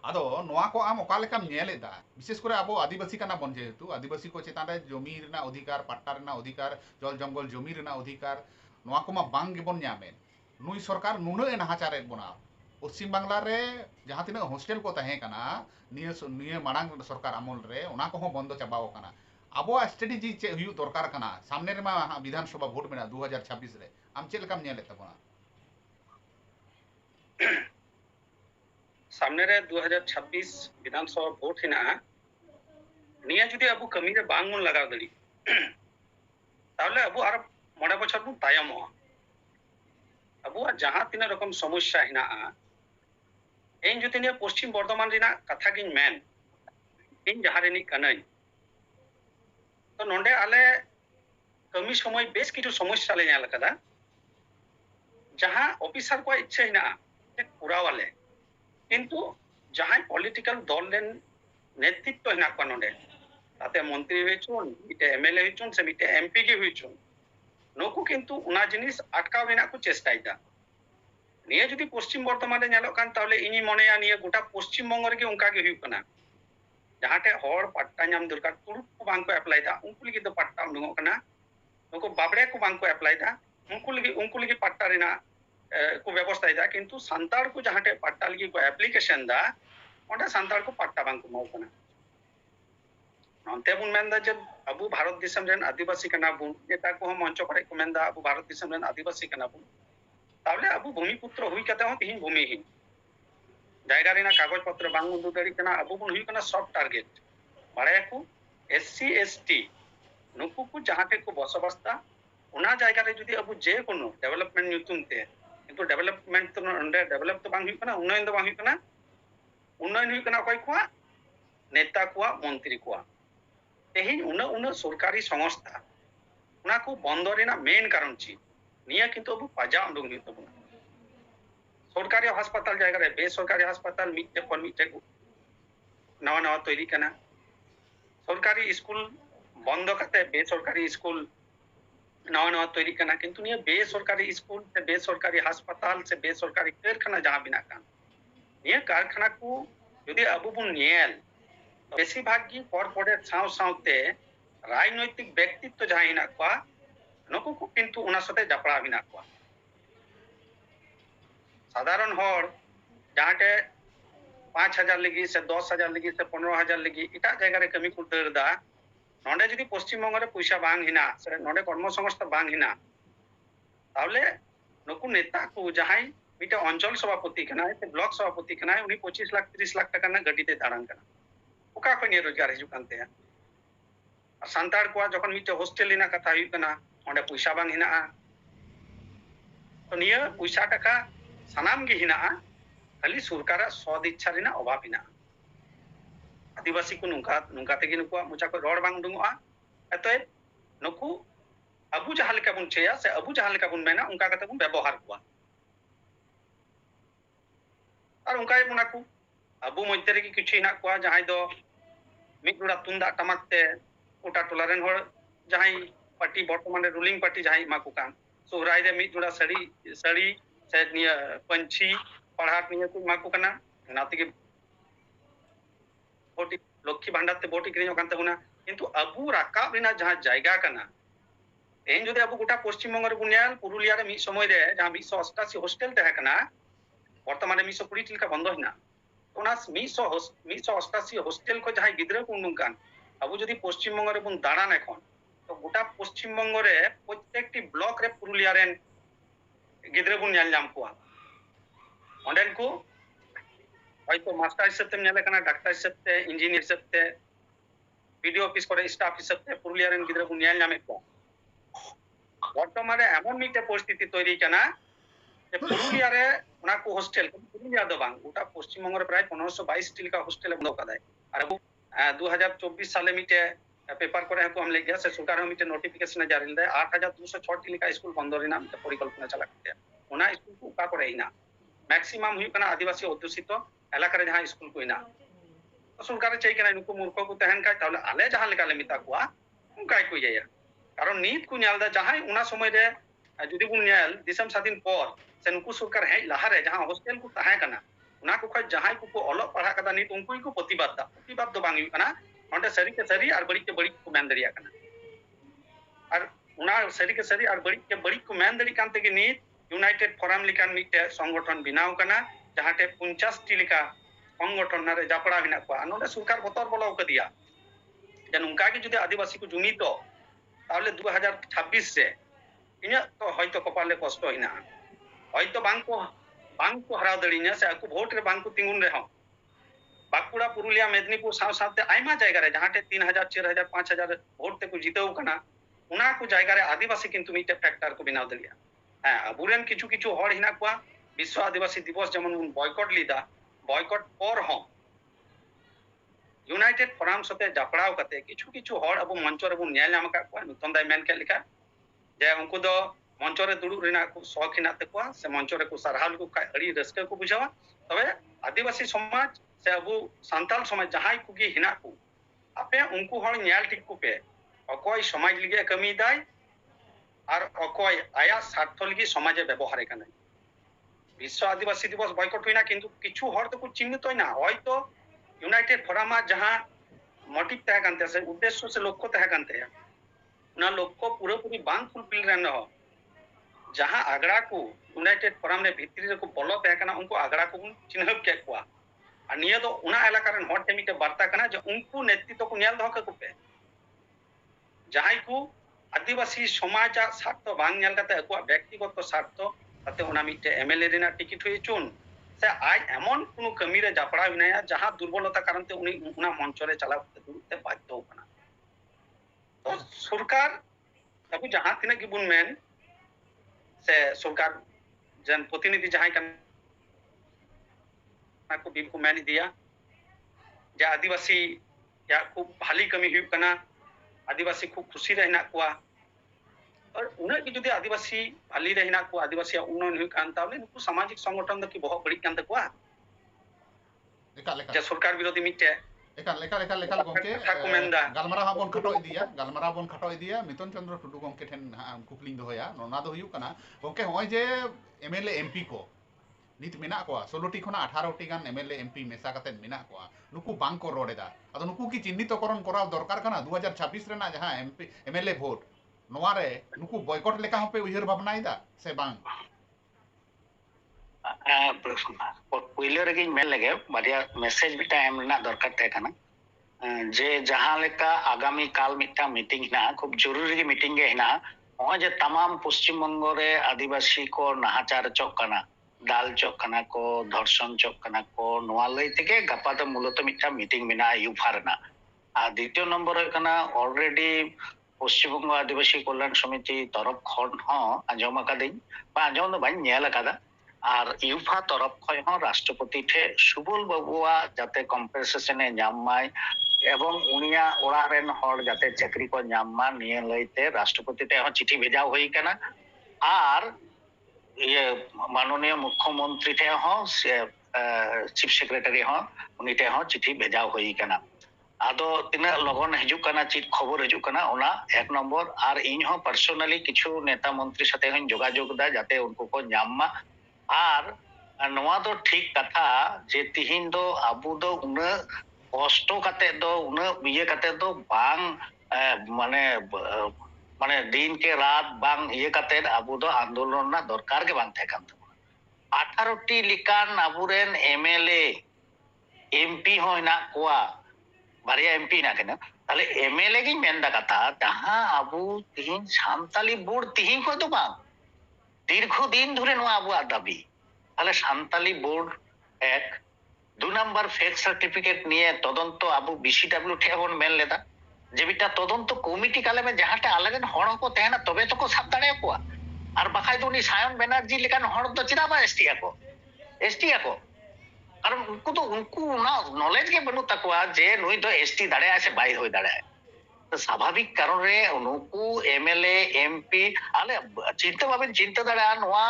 ᱟᱫᱚ ᱱᱚᱣᱟ ᱠᱚ ᱟᱢ ᱚᱠᱟ ᱞᱮᱠᱟᱢ ᱧᱮᱞᱮᱫᱟ ᱵᱤᱥᱮᱥ ᱠᱚᱨᱮ ᱟᱵᱚ ᱟᱹᱫᱤᱵᱟᱹᱥᱤ ᱠᱟᱱᱟ ᱵᱚᱱ ᱡᱮᱦᱮᱛᱩ ᱟᱹᱫᱤᱵᱟᱹᱥᱤ ᱠᱚ ᱪᱮᱛᱟᱱ ᱨᱮ ᱡᱚᱢᱤ ᱨᱮᱱᱟᱜ ᱚᱫᱷᱤᱠᱟᱨ ᱯᱟᱴᱴᱟ ᱨᱮᱱᱟᱜ ᱚᱫᱷᱤᱠᱟᱨ ᱡᱚᱞ ᱡᱚᱝᱜᱚᱞ ᱡᱚᱢᱤ ᱨᱮᱱᱟᱜ ᱚᱫᱷᱤᱠᱟᱨ ᱱᱚᱣᱟ ᱠᱚᱢᱟ ᱵᱟᱝ ᱜᱮᱵᱚᱱ ᱧᱟᱢᱮᱫ ᱱᱩᱭ ᱥᱚᱨᱠᱟᱨ ᱱᱩᱱᱟᱹᱜ ᱮ ᱱᱟᱦᱟᱪᱟᱨᱮᱫ ᱵᱚᱱᱟ ᱯᱚᱥᱪᱤᱢ ᱵᱟᱝᱞᱟ ᱨᱮ ᱡᱟᱦᱟᱸ ᱛᱤᱱᱟᱹᱜ ᱦᱳᱥᱴᱮᱞ ᱠᱚ ᱛᱟᱦᱮᱸ ᱠᱟᱱᱟ ᱱᱤᱭᱟᱹ ᱱᱤᱭᱟᱹ ᱢᱟᱲᱟᱝ ᱥᱚᱨᱠᱟর ᱟᱢᱚᱞ ᱨᱮ ᱚᱱᱟ ᱠᱚᱦᱚᱸ ᱵᱚᱱᱫᱚ ᱪᱟᱵᱟᱣ ᱠᱟᱱᱟ ᱟᱵᱚᱣᱟᱜ स्ट्रेटेजी ᱪᱮᱫ ᱦᱩᱭᱩᱜ ᱫᱚᱨᱠᱟᱨ ᱠᱟᱱᱟ ᱥᱟᱢᱱᱮ ᱨᱮᱢᱟ ᱵᱤᱫᱷᱟᱱ ᱥᱚᱵᱷᱟ ᱵᱷᱳᱴ ᱢᱮᱱᱟᱜᱼᱟ 2026 ᱨᱮ ᱟᱢ ᱪᱮᱫ ᱞᱮᱠᱟᱢ ᱧᱮᱞᱮᱫ ᱛᱟᱵᱚᱱᱟ ᱥᱟᱢᱱᱮ ᱨᱮ 2026 ᱵᱤᱫᱷᱟᱱ ᱥᱚᱵᱷᱟ ᱵᱷᱳᱴ ᱦᱮᱱᱟᱜᱼᱟ ᱱᱤᱭᱟᱹ ᱡᱩᱫᱤ ᱟᱵᱚ ᱠᱟᱹᱢᱤ ᱨᱮ ᱵᱟᱝ ᱵᱚᱱ ᱞᱟᱜᱟᱣ ᱫᱟᱲᱮᱭᱟᱜ ᱛᱟᱦᱞᱮ ᱟᱵᱚ ᱟᱨ ᱢᱚᱬᱮ ᱵᱚᱪᱷᱚᱨ ᱵᱚᱱ ᱛᱟᱭᱚᱢᱚᱜᱼᱟ ᱟᱵᱚᱣᱟᱜ ᱡᱟᱦᱟᱸ ᱛᱤᱱᱟᱹᱜ ᱨᱚᱠᱚᱢ ᱥᱚᱢᱚᱥᱥᱟ ᱦᱮᱱᱟᱜᱼᱟ ᱤᱧ ᱡᱩᱫᱤ ᱱᱤᱭᱟᱹ ᱯᱚᱥᱪᱤᱢ ᱵᱚᱨᱫᱷᱚᱢᱟᱱ ᱨᱮᱱᱟᱜ ᱠᱟᱛᱷᱟ ᱜᱤᱧ ᱢᱮᱱ ᱤᱧ ᱡᱟᱦᱟᱸ ᱨᱤᱱᱤᱡ ᱠᱟᱹᱱᱟᱹᱧ ᱛᱚ ᱱᱚᱸᱰᱮ ᱟᱞᱮ ᱠᱟᱹᱢᱤ ᱥᱚᱢᱚᱭ ᱵᱮᱥ ᱠᱤᱪᱷᱩ ᱥᱚᱢᱚᱥᱥᱟ ᱞᱮ ᱧᱮᱞ ᱟᱠᱟᱫᱟ ᱡᱟᱦᱟᱸ ᱚᱯᱷᱤᱥᱟᱨ ᱠᱚᱣᱟᱜ ᱤᱪᱪᱷᱟᱹ ᱦᱮᱱᱟᱜᱼᱟ ᱡᱮ ᱠᱚᱨᱟᱣ ᱟᱞᱮ जहाँ पॉलिटिकल दल नेतृत्व हेना नाते मंत्री हुईन एम एल एन से मिट्टे एमपी के हुईन नुकू क्या चेस्टा निये जो पश्चिम बर्धमान में इन मनया निये गोटा पश्चिम बंगे उनका जहाँ हर पट्टा दरकार तुरुपा एप्लाईदा उनको पट्टा उदुकना नुक बाबड़े को एप्लाईदा उनको उनको पट्टा ᱠᱚ ᱵᱮᱵᱚᱥᱛᱟᱭ ᱫᱟ ᱠᱤᱱᱛᱩ ᱥᱟᱱᱛᱟᱲ ᱠᱚ ᱡᱟᱦᱟᱸ ᱴᱷᱮᱡ ᱯᱟᱴᱴᱟ ᱞᱟᱹᱜᱤᱫ ᱠᱚ ᱮᱯᱞᱤᱠᱮᱥᱚᱱ ᱫᱟ ᱚᱸᱰᱮ ᱥᱟᱱᱛᱟᱲ ᱠᱚ ᱯᱟᱴᱴᱟ ᱵᱟᱝ ᱠᱚ ᱮᱢᱟᱣ ᱠᱟᱱᱟ ᱱᱚᱱᱛᱮ ᱵᱚᱱ ᱢᱮᱱᱫᱟ ᱡᱮ ᱟᱵᱚ ᱵᱷᱟᱨᱚᱛ ᱫᱤᱥᱚᱢ ᱨᱮᱱ ᱟᱹᱫᱤᱵᱟᱹᱥᱤ ᱠᱟᱱᱟ ᱵᱚᱱ ᱱᱮᱛᱟ ᱠᱚᱦᱚᱸ ᱢᱚᱧᱪᱚ ᱠᱚᱨᱮ ᱠᱚ ᱢᱮᱱᱫᱟ ᱟᱵᱚ ᱵᱷᱟᱨᱚᱛ ᱫᱤᱥᱚᱢ ᱨᱮᱱ ᱟᱹᱫᱤᱵᱟᱹᱥᱤ ᱠᱟᱱᱟ ᱵᱚᱱ ᱛᱟᱦᱞᱮ ᱟᱵᱚ ᱵᱷᱩᱢᱤ ᱯᱩᱛᱨᱚ ᱦᱩᱭ ᱠᱟᱛᱮ ᱦᱚᱸ ᱛᱤᱦᱤᱧ ᱵᱷᱩᱢᱤᱦᱤᱱ ᱡᱟᱭᱜᱟ ᱨᱮᱱᱟᱜ ᱠᱟᱜᱚᱡᱽ ᱯᱚᱛᱨᱚ ᱵᱟᱝ ᱩᱰᱩᱠ ᱫᱟᱲᱮᱭᱟᱜ ᱠᱟᱱᱟ ᱟᱵᱚ ᱵᱚᱱ ᱦᱩᱭᱩᱜ ᱠᱟᱱᱟ ᱥᱚᱵ ᱴᱟᱨᱜᱮᱴ ᱵᱟᱲᱟᱭᱟᱠᱚ एससी एसटी नुकु को जहाँ पे को बसबास्ता उना जायगा रे जुदी अब जे कोनो डेवलपमेंट नुतुम ते ᱠᱤᱱᱛᱩ ᱰᱮᱵᱷᱞᱚᱯᱢᱮᱱᱴ ᱫᱚ ᱚᱸᱰᱮ ᱰᱮᱵᱷᱞᱚᱯ ᱫᱚ ᱵᱟᱝ ᱦᱩᱭᱩᱜ ᱠᱟᱱᱟ ᱩᱱᱱᱚᱭᱚᱱ ᱫᱚ ᱵᱟᱝ ᱦᱩᱭᱩᱜ ᱠᱟᱱᱟ ᱩᱱᱱᱚᱭᱚᱱ ᱦᱩᱭᱩᱜ ᱠᱟᱱᱟ ᱚᱠᱚᱭ ᱠᱚᱣᱟᱜ ᱱᱮᱛᱟ ᱠᱚᱣᱟᱜ ᱢᱚᱱᱛᱨᱤ ᱠᱚᱣᱟᱜ ᱛᱮᱦᱮᱧ ᱩᱱᱟᱹᱜ ᱩᱱᱟᱹᱜ ᱥᱚᱨᱠᱟᱨᱤ ᱥᱚᱝস্থᱟ ᱚᱱᱟ ᱠᱚ ᱵᱚᱱᱫᱚ ᱨᱮᱱᱟᱜ ᱢᱮᱱ ᱠᱟᱨᱚᱱ ᱪᱮᱫ ᱱᱤᱭᱟᱹ ᱠᱤᱱᱛᱩ ᱟᱵᱚ ᱯᱟᱡᱟ ᱩᱰᱩᱝ ᱦᱩᱭᱩᱜ ᱛᱟᱵᱚᱱᱟ সরকারি হাসপাতাল জায়গা রে বেসরকারি হাসপাতাল মিটে পর মিটে নয়া নয়া তৈরি কানা সরকারি স্কুল বন্ধ কাতে বেসরকারি স্কুল नवा नवा तैरी करना किंतु निये बेसरकारी स्कूल से बेसरकारी अस्पताल से बेसरकारी कारखाना जहाँ बिना कान निये कारखाना को যদি আবু বুন নিয়েল বেশিরভাগ কি কর্পোরেট সাও সাওতে রাজনৈতিক ব্যক্তিত্ব যাহা হিনা কোয়া নুকু কু কিন্তু ওনার সাথে জাপড়া বিনা কোয়া সাধারণ হর যাহাটে পাঁচ হাজার লিগি সে দশ হাজার লিগি সে পনেরো হাজার লিগি এটা জায়গায় কামি কু দাঁড় नडे जदि पश्चिम बंगे पैसा बांग हिना नडे कर्मसंस्था बांग हिना नुक नेता को जहाँ मिट्टे अंचल सभापति ब्लक सभापति पचिस लाख त्रिस लाख टाइम गाड़ी दाड़ा ओका खन रोज़गार हजन सानता जो मिट्टे होस्टेल कथा पैसा बांग हिना तो निया पैसा टाका सामान खाली सरकार सद इच्छा अभाव हिना आदिवासी को नुका नुका तेगे नुकुआ मुचा को रोड बांग डुंगुआ। अतएव नुकु, अबु जहाँ का बुन चेया, से अबु जहाँ लेका बुन मेना उनका कते बुन व्यवहार कुआ। और उनका ये को, अबु मध्य रे किछु इना कुआ, जहाँ दो मिद तुंदा टमाक ते ओटा टोलारेन होड़, जहाँ पार्टी बर्तमान रे रूलिंग पार्टी जहाँ मा को कान सोहराई सड़ी सड़ी से निया पंछी पढ़ाट निया को मा को कना, नाते के কানা না থেকে ভোট লক্ষ্মী ভান্ডার তে ভোট কিনে ওখান থেকে কিন্তু আবু রাকাব রেনা যাহা জায়গা কানা তেন যদি আবু গোটা পশ্চিমবঙ্গ রে বুনিয়াল পুরুলিয়া রে মিদ সময় রে যাহা মিশো অষ্টাশি হোস্টেল তাহে কানা বর্তমানে মিশো কুড়ি টিলকা বন্ধ হিনা ওনা মিশো মিশো অষ্টাশি হোস্টেল কো যাহাই গিদ্রা কো নুনকান আবু যদি পশ্চিমবঙ্গ রে বুন দাঁড়ান এখন তো গোটা পশ্চিমবঙ্গ রে প্রত্যেকটি ব্লক রে পুরুলিয়া রেন গিদ্রা বুন ᱧᱮᱞ ᱧᱟᱢ ᱠᱚᱣᱟ ᱚᱸᱰᱮᱱ ᱠᱚ হয়তো মাস্টার হিসেবে ᱧᱮᱞ ᱠᱟᱱᱟ ᱰᱟᱠᱛᱟᱨ ᱦᱤᱥᱟᱹᱵᱛᱮ ᱤᱧᱡᱤᱱᱤᱭᱟᱨ ᱦᱤᱥᱟᱹᱵᱛᱮ বিডিও অফিস করে স্টাফ হিসেবে পুরুলিয়া ᱨᱮᱱ ᱜᱤᱫᱽᱨᱟᱹ ᱠᱚ ᱧᱮᱞ ᱧᱟᱢᱮᱫ ᱠᱚᱣᱟ বর্তমান ᱨᱮ এমন ᱢᱤᱫᱴᱮᱱ পরিস্থিতি তৈরি ᱠᱟᱱᱟ যে পুরুলিয়া ᱨᱮ ᱚᱱᱟ ᱠᱚ ᱦᱳᱥᱴᱮᱞ পুরুলিয়া ᱫᱚ ᱵᱟᱝ ᱜᱚᱴᱟ ᱯᱚᱥᱪᱤᱢ ᱵᱚᱝᱜᱚ ᱨᱮ ᱯᱨᱟᱭ 1522 ᱴᱤ ᱞᱮᱠᱟ ᱦᱳᱥটেᱞ ᱵᱚᱱᱫᱚ ᱠᱟᱫᱟᱭ আর 2024 সালে মিটে পেপার করে হকো हमले गया से सरकार हमें नोटिफिकेशन जारी दे 8206 टी लेखा स्कूल बंद रेना परिकल्पना चला करते ओना स्कूल को का करे ना मैक्सिमम हुई कना आदिवासी अध्युषित एलकर जहाँ स्कूल को सरकार चेकना मूर्ख को तहन खान आले जहाँ मेता को इेया कारण नित को जहाँ समय जुदी बोलम स्वाधीन पर से सरकार हे लहारे जहाँ हॉस्टल को तहकना जहाँ को अलग पढ़ा नित उन को प्रतिबाद प्रतिबाद तो बांगे सारी के सारी और बड़ी के बड़ी को मन दिए सारी के सारी और बड़ी के बड़ी को मन दिए यूनाइटेड फोराम संगठन बनाव ᱡᱟᱦᱟᱸ ᱴᱷᱮᱡ ᱯᱚᱧᱪᱟᱥᱴᱤ ᱞᱮᱠᱟ ᱥᱚᱝᱜᱚᱴᱷᱚᱱ ᱨᱮ ᱡᱟᱯᱲᱟᱣ ᱢᱮᱱᱟᱜ ᱠᱚᱣᱟ ᱱᱚᱰᱮ ᱥᱚᱨᱠᱟᱨ ᱵᱚᱛᱚᱨ ᱵᱚᱞᱚ ᱠᱟᱫᱮᱭᱟ ᱡᱮ ᱱᱚᱝᱠᱟ ᱜᱮ ᱡᱩᱫᱤ ᱟᱹᱫᱤᱵᱟᱹᱥᱤ ᱠᱚ ᱡᱩᱢᱤᱫᱚᱜ তাহলে দু হাজার ছাব্বিশ রে ইᱧᱟᱹᱜ তো হয়তো কপালে কষ্ট হইনা হয়তো বাংকো বাংকো হারাও দাঁড়িয়ে সে আকু ভোট রে বাংকো তিঙ্গুন রেহ বাঁকুড়া পুরুলিয়া মেদিনীপুর সাথ সাথে আইমা জায়গা রে যাহাটে তিন হাজার চার হাজার পাঁচ হাজার ভোট তেকু জিতেও কানা ᱚᱱᱟ ᱠᱚ ᱡᱟᱭᱜᱟ ᱨᱮ ᱟᱹᱫᱤᱵᱟᱹᱥᱤ ᱠᱤᱱᱛᱩ ᱢᱤᱫᱴᱮᱡ ᱯᱷᱮᱠᱴᱟᱨ ᱠᱚ ᱵᱮᱱᱟᱣ ᱫᱟᱲᱮᱭᱟᱜᱼᱟ ᱦᱮᱸ ᱟᱵᱚᱨᱮᱱ ᱠᱤᱪᱷᱩ ᱠᱤᱪᱷᱩ ᱦᱚᱲ ᱦᱮᱱᱟᱜ ᱠᱚᱣᱟ বিশ্ব আদিবাসী দিবস যেমন বয়কট লিদা বয়কট পর হম ইউনাইটেড ফোরাম সাথে জাপড়াও কাতে কিছু কিছু হড় আবু মঞ্চ রে বুন ᱧᱮᱞ ᱧᱟᱢ ᱟᱠᱟᱫ ᱠᱚᱣᱟ ᱱᱤᱛᱚᱝ ᱫᱟᱭ ᱢᱮᱱ ᱠᱮᱫ ᱞᱮᱠᱟ ᱡᱮ ᱩᱱᱠᱩ ᱫᱚ মঞ্চ রে দুড়ুব রেনা খুব শখ হেনা তাকুয়া সে মঞ্চ রে কো সারহাল কো আড়ি রাস্কা কো বুঝাওয়া তবে আদিবাসী সমাজ সে আবু সান্তাল সমাজ যাহাই কুগি হেনা কো আপে উনকু হড় ᱧᱮᱞ ᱴᱷᱤᱠ ᱠᱚ ᱯᱮ অকয় সমাজ লিগে কামি দায় আর অকয় আয়া স্বার্থ লিগে সমাজে ব্যবহারে কানে বিশ্ব আদিবাসী দিবস বয়কট ᱦᱩᱭᱱᱟ ᱠᱤᱱᱛᱩ ᱠᱤᱪᱷᱩ ᱦᱚᱲ ᱫᱚᱠᱚ ᱪᱤᱱᱦᱟᱹᱛᱚᱭᱱᱟ ᱦᱚᱭᱛᱚ यूनाइटेड फोरम जहाँ मोटिव तय करते हैं उद्देश्य से लक्ष्य तय करते हैं ना लक्ष्य पूरेपूरी बांग फुलफिल रहना हो जहाँ आगरा को यूनाइटेड फोरम ने भीतरी रे को बोलो तय करना उनको आगरा को चिन्ह के कुआ और निये तो उना इलाका रन हॉट टेमी के वार्ता करना जो उनको नेतृत्व को नियल धोके कुपे जहाँ को आदिवासी समाज सार्थ बांग नियल करते हैं व्यक्तिगत स्वार्थ ᱛᱟᱛᱮ ᱚᱱᱟ ᱢᱤᱫᱴᱮᱡ ᱮᱢᱮᱞᱮ ᱨᱮᱱᱟᱜ ᱴᱤᱠᱤᱴ ᱦᱩᱭ ᱪᱩᱱ ᱥᱮ ᱟᱡ ᱮᱢᱚᱱ ᱠᱳᱱᱳ ᱠᱟᱹᱢᱤ ᱨᱮ ᱡᱟᱯᱲᱟᱣ ᱢᱮᱱᱟᱭᱟ ᱡᱟᱦᱟᱸ ᱫᱩᱨᱵᱚᱞᱚᱛᱟ ᱠᱟᱨᱚᱱᱛᱮ ᱩᱱᱤ ᱚᱱᱟ ᱢᱚᱧᱪᱚ ᱨᱮ ᱪᱟᱞᱟᱣ ᱠᱟᱛᱮ ᱫᱩᱲᱩᱵ ᱛᱮ ᱵᱟᱫᱽᱫᱷᱚ ᱟᱠᱟᱱᱟ ᱛᱚ ᱥᱚᱨᱠᱟᱨ ᱟᱵᱚ ᱡᱟᱦᱟᱸ ᱛᱤᱱᱟᱹᱜ ᱜᱮᱵᱚᱱ ᱢᱮᱱ ᱥᱮ ᱥᱚᱨᱠᱟᱨ ᱡᱮᱱ ᱯᱨᱚᱛᱤᱱᱤᱫᱷᱤ ᱡᱟᱦᱟᱸᱭ ᱠᱟᱱᱟ ᱠᱚ ᱵᱤᱞ ᱠᱚ ᱢᱮᱱ ᱤᱫᱤᱭᱟ ᱡᱮ ᱟᱹᱫᱤᱵᱟᱹᱥᱤ ᱭᱟᱜ ᱠᱷᱩᱵ ᱵᱷᱟᱞᱤ ᱠᱟᱹᱢᱤ ᱦᱩᱭᱩᱜ ᱠᱟᱱᱟ आदिवासी खूब खुशी रहना कुआ और उन्हें की जुदी आदिवासी भाली रे को आदिवासी उन्नयन हुई सामाजिक संगठन दकी बहुत बड़ी कान तकवा सरकार विरोधी मिटे गलमारा बन खटो इदिया मितन चंद्र टुडू गमके ठेन कुकलिंग दोया नोना दो हुयु कना को ᱱᱤᱛ ᱢᱮᱱᱟᱜ ᱠᱚᱣᱟ 16ᱴᱤ ᱠᱷᱚᱱᱟᱜ 18ᱴᱤ ᱜᱟᱱ ᱮᱢᱮᱞᱮ ᱮᱢᱯᱤ ᱢᱮᱥᱟ ᱠᱟᱛᱮᱫ ᱢᱮᱱᱟᱜ ᱠᱚᱣᱟ ᱱᱩᱠᱩ ᱵᱟᱝ ᱠᱚ ᱨᱚᱲ ᱮᱫᱟ ᱟᱫᱚ ᱱᱩᱠᱩ ᱠᱤ ᱪᱤᱱᱱᱤᱛᱚᱠᱚᱨᱚᱱ ᱠᱚᱨᱟᱣ ᱫᱚᱨᱠᱟᱨ ᱠᱟᱱᱟ 2026 नोआरे नुकु बॉयकॉट लेका हम पे उहिर भावना इधा से बांग। आ प्रश्न पहले की मेल लगे, बढ़िया मैसेज भी टाइम ना दरकत है कना। जे जहाँ लेका आगामी काल मिट्टा मीटिंग ना, खूब ज़रूरी की मीटिंग है ना, वहाँ जे तमाम पश्चिम बंगो रे आदिवासी को नहाचार चौक कना, दाल चौक कना को, धर्षण चौक कना को नोआ लगे के गपा तो मूलत मिट्टा मीटिंग मिना यूफार ना द्वित नम्बर ऑलरेडी ᱯᱚᱥᱪᱤᱢᱵᱚᱝᱜᱚ ᱟᱹᱫᱤᱵᱟᱹᱥᱤ ᱠᱚᱞᱞᱟᱱ ᱥᱚᱢᱤᱛᱤ ᱛᱚᱨᱚᱯ ᱠᱷᱚᱱ ᱦᱚᱸ ᱟᱸᱡᱚᱢ ᱟᱠᱟᱫᱟᱹᱧ ᱵᱟ ᱟᱸᱡᱚᱢ ᱫᱚ ᱵᱟᱹᱧ ᱧᱮᱞ ᱟᱠᱟᱫᱟ ᱟᱨ ইউফা তরফ ᱠᱷᱚᱱ ᱦᱚᱸ ᱨᱟᱥᱴᱨᱚᱯᱚᱛᱤ ᱴᱷᱮᱱ ᱥᱩᱵᱚᱞ ᱵᱟᱹᱵᱩᱣᱟᱜ ᱡᱟᱛᱮ ᱠᱚᱢᱯᱮᱱᱥᱮᱥᱚᱱᱮ ᱧᱟᱢ ᱢᱟᱭ এবং উনিয়া ওরা রেন হর যাতে চাকরি কো নামমা নিয়ে লইতে রাষ্ট্রপতি তে চিঠি ভেজাও হই কেনা আর ইয়ে মাননীয় মুখ্যমন্ত্রী তে হ চিফ সেক্রেটারি হ উনি তে হ চিঠি ভেজাও হই কেনা ᱟᱫᱚ ᱛᱤᱱᱟᱹᱜ ᱞᱚᱜᱚᱱ ᱦᱤᱡᱩᱜ ᱠᱟᱱᱟ ᱪᱮᱫ ᱠᱷᱚᱵᱚᱨ ᱦᱤᱡᱩᱜ ᱠᱟᱱᱟ ᱚᱱᱟ ᱮᱠ ᱱᱚᱢᱵᱚᱨ ᱟᱨ ᱤᱧ ᱦᱚᱸ ᱯᱟᱨᱥᱳᱱᱟᱞᱤ ᱠᱤᱪᱷᱩ ᱱᱮᱛᱟ ᱢᱚᱱᱛᱨᱤ ᱥᱟᱛᱮ ᱦᱚᱸᱧ ᱡᱳᱜᱟᱡᱳᱜᱽ ᱮᱫᱟ ᱡᱟᱛᱮ ᱩᱱᱠᱩ ᱠᱚ ᱧᱟᱢ ᱢᱟ ᱟᱨ ᱱᱚᱣᱟ ᱫᱚ ᱴᱷᱤᱠ ᱠᱟᱛᱷᱟ ᱡᱮ ᱛᱤᱦᱤᱧ ᱫᱚ ᱟᱵᱚ ᱫᱚ ᱩᱱᱟᱹᱜ ᱠᱚᱥᱴᱚ ᱠᱟᱛᱮᱫ ᱫᱚ ᱩᱱᱟᱹᱜ ᱤᱭᱟᱹ ᱠᱟᱛᱮᱫ ᱫᱚ ᱵᱟᱝ ᱢᱟᱱᱮ মানে দিনকে রাত বাং ইয়ে কাতেন আবু দো আন্দোলন না দরকার গে বাং থাকান আঠারোটি লিকান আবুরেন এমএলএ এমপি হয় না কোয়া ᱵᱟᱨᱭᱟ ᱮᱢᱯᱤ ᱦᱮᱱᱟᱜ ᱠᱤᱱᱟ ᱛᱟᱦᱞᱮ ᱮᱢᱮᱞᱮ ᱜᱤᱧ ᱢᱮᱱ ᱮᱫᱟ ᱠᱟᱛᱷᱟ ᱡᱟᱦᱟᱸ ᱟᱵᱚ ᱛᱤᱦᱤᱧ ᱥᱟᱱᱛᱟᱞᱤ ᱵᱳর্ড ᱛᱤᱦᱤᱧ ᱠᱷᱚᱡ ᱫᱚ ᱵᱟᱝ দীর্ঘ দিন ধরে ᱱᱚᱣᱟ ᱟᱵᱚᱣᱟᱜ দাবি ᱛᱟᱦᱞᱮ সান্তালি বোর্ড এক দু নাম্বার ফেক সার্টিফিকেট নিয়ে তদন্ত আবু বিসিডাব্লিউ ᱴᱷᱮᱡ ᱵᱚᱱ ᱢᱮᱱ ᱞᱮᱫᱟ ᱡᱮ ᱢᱤᱫᱴᱟᱝ ᱛᱚᱫᱚᱱᱛᱚ ᱠᱚᱢᱤᱴᱤ ᱠᱟᱞᱮᱢᱮ ᱡᱟᱦᱟᱸ ᱴᱷᱮᱡ ᱟᱞᱮᱨᱮᱱ ᱦᱚᱲ ᱦᱚᱸᱠᱚ ᱛᱟᱦᱮᱱᱟ ᱛᱚᱵᱮ ᱛᱚᱠᱚ ᱥᱟᱵ ᱫᱟᱲᱮᱭᱟᱠᱚᱣᱟ ᱟᱨ ᱵᱟᱠᱷᱟᱡ ᱫᱚ ᱩᱱᱤ ᱥᱟᱭᱚᱱ ᱵᱮᱱᱟᱨᱡᱤ ᱞᱮᱠᱟᱱ ᱦᱚᱲ ᱫᱚ ᱪᱮᱫᱟᱜ ᱵᱟᱝ ᱮᱥᱴᱤ ᱟᱠᱚ ᱮᱥᱴᱤ ᱟᱠᱚ ᱟᱨ ᱩᱱᱠᱩ ᱫᱚ ᱩᱱᱠᱩ ᱚᱱᱟ ᱱᱚᱞᱮᱡ ᱜᱮ ᱵᱟᱹᱱᱩᱜ ᱛᱟᱠᱚᱣᱟ ᱡᱮ ᱱᱩᱭ ᱫᱚ ᱮᱥᱴᱤ ᱫᱟᱲᱮᱭᱟᱜᱼᱟ ᱥᱮ ᱵᱟᱭ ᱦᱩᱭ ᱫᱟᱲᱮᱭᱟᱜᱼᱟ ᱥᱟᱵᱷᱟᱵᱤᱠ ᱠᱟᱨᱚᱱ ᱨᱮ ᱱᱩᱠᱩ ᱮᱢᱮᱞᱮ ᱮᱢᱯᱤ ᱟᱞᱮ ᱪᱤᱱᱛᱟᱹ ᱵᱟᱵᱮᱱ ᱪᱤᱱᱛᱟᱹ ᱫᱟᱲᱮᱭᱟᱜᱼᱟ ᱱᱚᱣᱟ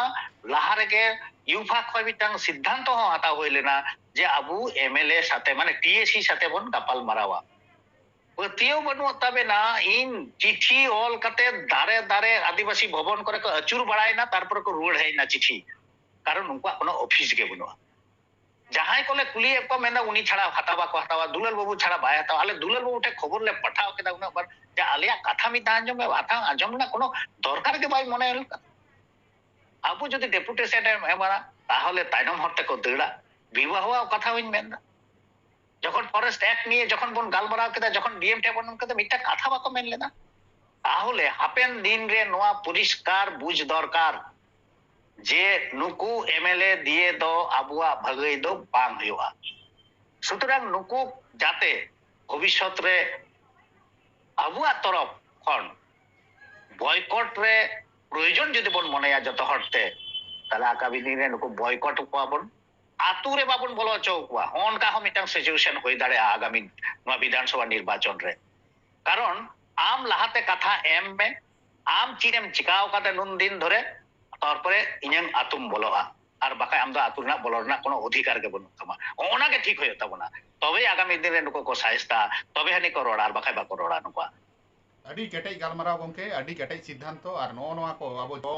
ᱞᱟᱦᱟ ᱨᱮᱜᱮ ᱤউᱯᱷᱟ ᱠᱷᱚᱱ ᱢᱤᱫᱴᱟᱝ ᱥᱤᱫᱽᱫᱷᱟᱱᱛᱚ ᱦᱚᱸ ᱦᱟᱛᱟᱣ ᱦᱩᱭ ᱞᱮᱱᱟ ᱡᱮ ᱟᱵᱚ ᱮᱢᱮᱞᱮ ᱥᱟᱛᱮ ᱢᱟᱱᱮ টিএসসি ᱥᱟᱛᱮ ᱵᱚᱱ ᱜᱟᱯᱟᱞ ᱢᱟᱨᱟᱣᱟ ᱯᱟᱹᱛᱭᱟᱹᱣ ᱵᱟᱹᱱᱩᱜ ᱛᱟᱵᱮᱱᱟ ᱤᱧ ᱪᱤᱴᱷᱤ ᱚᱞ ᱠᱟᱛᱮ ᱫᱟᱨᱮ ᱫᱟᱨᱮ ᱟᱹᱫᱤᱵᱟᱹᱥᱤ ᱵᱷᱚᱵᱚᱱ ᱠᱚᱨᱮ ᱠᱚ ᱟᱹᱪᱩᱨ ᱵᱟᱲᱟᱭᱮᱱᱟ ᱛᱟᱨᱯᱚᱨᱮ ᱠᱚ ᱨᱩᱣᱟᱹᱲ ᱦᱮᱡ ᱮᱱᱟ ᱪᱤᱴᱷᱤ ᱠᱟᱨᱚᱱ ᱩᱱᱠᱩᱣᱟᱜ ᱠᱳᱱᱳ ᱚᱯᱷᱤᱥ ᱜᱮ ᱵᱟᱹᱱᱩᱜᱼᱟ বানুয়া যাহাই কোলে কুলিয়ে কো মেনা উনি ছাড়া হাতাবা কো হাতাবা দুলাল বাবু ছাড়া বাই হাতাবা আলে দুলাল বাবু ঠে খবর লে পাঠাও কেদা উনা বার যে আলিয়া কথা মিতা আঞ্জমে কথা আঞ্জম না কোনো দরকার গে বাই মনে হল? আবু যদি ডেপুটেশন এমারা তাহলে তাইনম হরতে কো দৌড়া বিবাহ কথা হইন মেনদা যখন ফরেস্ট অ্যাক্ট নিয়ে যখন বন গালমারাও কেদা যখন ডিএম টে বন কেদা মিটা কথা বাকো মেন লেনা তাহলে হাপেন দিন রে নোয়া পরিষ্কার, বুঝ দরকার। যে নুকু এমএলএ দিয়ে দো আবুয়া ভাগই দো বাং হইয়া সুতরাং নুকু যাতে ভবিষ্যৎ রে আবুয়া তরফ খন বয়কট রে প্রয়োজন যদি বন মনেয়া যত হরতে, তাহলে আগামী দিনে নুকু বয়কট কোয়া বন। আতু রে বাবন বলো চৌকুয়া অনকা হো মিটাং সিচুয়েশন হই দাড়ে আগামী বিধানসভা নির্বাচন রে কারণ, আম লাহাতে কথা এম মে, আম চিনেম চিকাও কাতে নুন দিন ধরে ᱛᱟᱨᱯᱚᱨᱮ ᱤᱧᱟᱹᱝ ᱟᱛᱩᱢ ᱵᱚᱞᱚᱜᱼᱟ ᱟᱨ ᱵᱟᱠᱷᱟᱡ ᱟᱢ ᱫᱚ ᱟᱛᱩ ᱨᱮᱱᱟᱜ ᱵᱚᱞᱚ ᱨᱮᱱᱟᱜ ᱠᱳᱱᱳ ᱚᱫᱷᱤᱠᱟᱨ ᱜᱮ ᱵᱟᱹᱱᱩᱜ ᱛᱟᱢᱟ ᱚᱱᱟ ᱜᱮ ᱴᱷᱤᱠ ᱦᱩᱭᱩᱜ ᱛᱟᱵᱚᱱᱟ ᱛᱚᱵᱮ ᱟᱜᱟᱢᱤ ᱫᱤᱱ ᱨᱮ ᱱᱩᱠᱩ ᱠᱚ ᱥᱟᱭᱥᱛᱟ ᱛᱚᱵᱮ ᱦᱟᱹᱱᱤ ᱠᱚ ᱨᱚᱲᱟ ᱟᱨ ᱵᱟᱠᱷᱟᱡ ᱵᱟᱠᱚ ᱨᱚᱲᱟ ᱱᱩᱠᱩᱣᱟᱜ ᱟᱹᱰᱤ ᱠᱮᱴᱮᱡ ᱜᱟᱞᱢᱟᱨᱟᱣ ᱜᱚᱢᱠᱮ ᱟᱹᱰᱤ ᱠᱮᱴᱮᱡ ᱥᱤᱫᱽᱫᱷᱟᱱᱛᱚ ᱟᱨ ᱱᱚᱜᱼᱚ ᱱᱚᱣᱟ ᱠᱚ ᱟᱵᱚ ᱡᱚ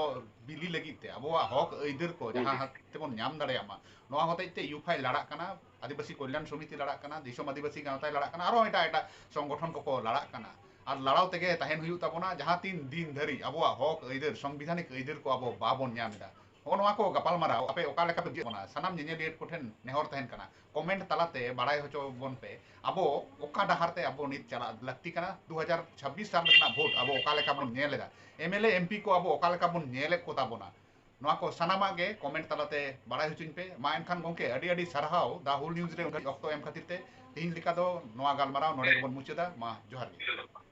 ᱵᱤᱞᱤ ᱞᱟᱹᱜᱤᱫ ᱛᱮ ᱟᱵᱚᱣᱟᱜ ᱦᱚᱠ ᱟᱹᱭᱫᱟᱹᱨ ᱠᱚ ᱡᱟᱦᱟᱸ ᱦᱟᱛ ᱛᱮᱵᱚᱱ ᱧᱟᱢ ᱫᱟᱲᱮᱭᱟᱜ ᱢᱟ ᱱᱚᱣᱟ ᱦᱚᱛᱮᱡ ᱛᱮ ᱤᱭᱩᱯᱷᱟᱭ ᱞᱟᱲᱟᱜ ᱠᱟᱱᱟ ᱟᱹᱫᱤᱵᱟᱹᱥᱤ ᱠᱚᱞᱭᱟᱱ ᱥᱚᱢᱤᱛᱤ ᱞᱟᱲᱟᱜ ᱠᱟᱱᱟ ᱫᱤᱥᱚᱢ ᱟᱹᱫᱤᱵᱟᱹᱥᱤ ᱜᱟᱶᱛᱟᱭ ᱞᱟᱲᱟᱜ ᱠᱟᱱᱟ ᱟᱨᱦᱚᱸ ᱮᱴᱟᱜ ᱮᱴᱟᱜ ᱥᱚᱝᱜᱚᱴᱷᱚᱱ ᱠᱚᱠᱚ ᱞᱟᱲᱟᱜ ᱠᱟᱱᱟ और लड़ाव तगे तहन हुई तबना जहाँ तीन दिन धरी अब हक आईदर संविधानिक आईदर को अब बाबन नामदा नवा को गपालमाराव आपे ओका पे बना सामान जेनेलियर को ठेन नेहर तहन कना कमेंट तलाते बाड़ाय होचो बन पे अब ओका डाहरते अब नित चला लगती कना 2026 साल रना वोट अब ओका लेका बन नेलेदा एमएलए एमपी को अब ओका लेका बन नेले को ताबना नवा को सानामा गे कमेंट तलाते बाड़ाय होचिन पे मा एनखान गोंके अडी अडी सरहाव दा हुल न्यूज़ रे वक्त एम खातिर ते तीन लिखा दो नवा गलमाराव नोडे बन मुचेदा मा जोहार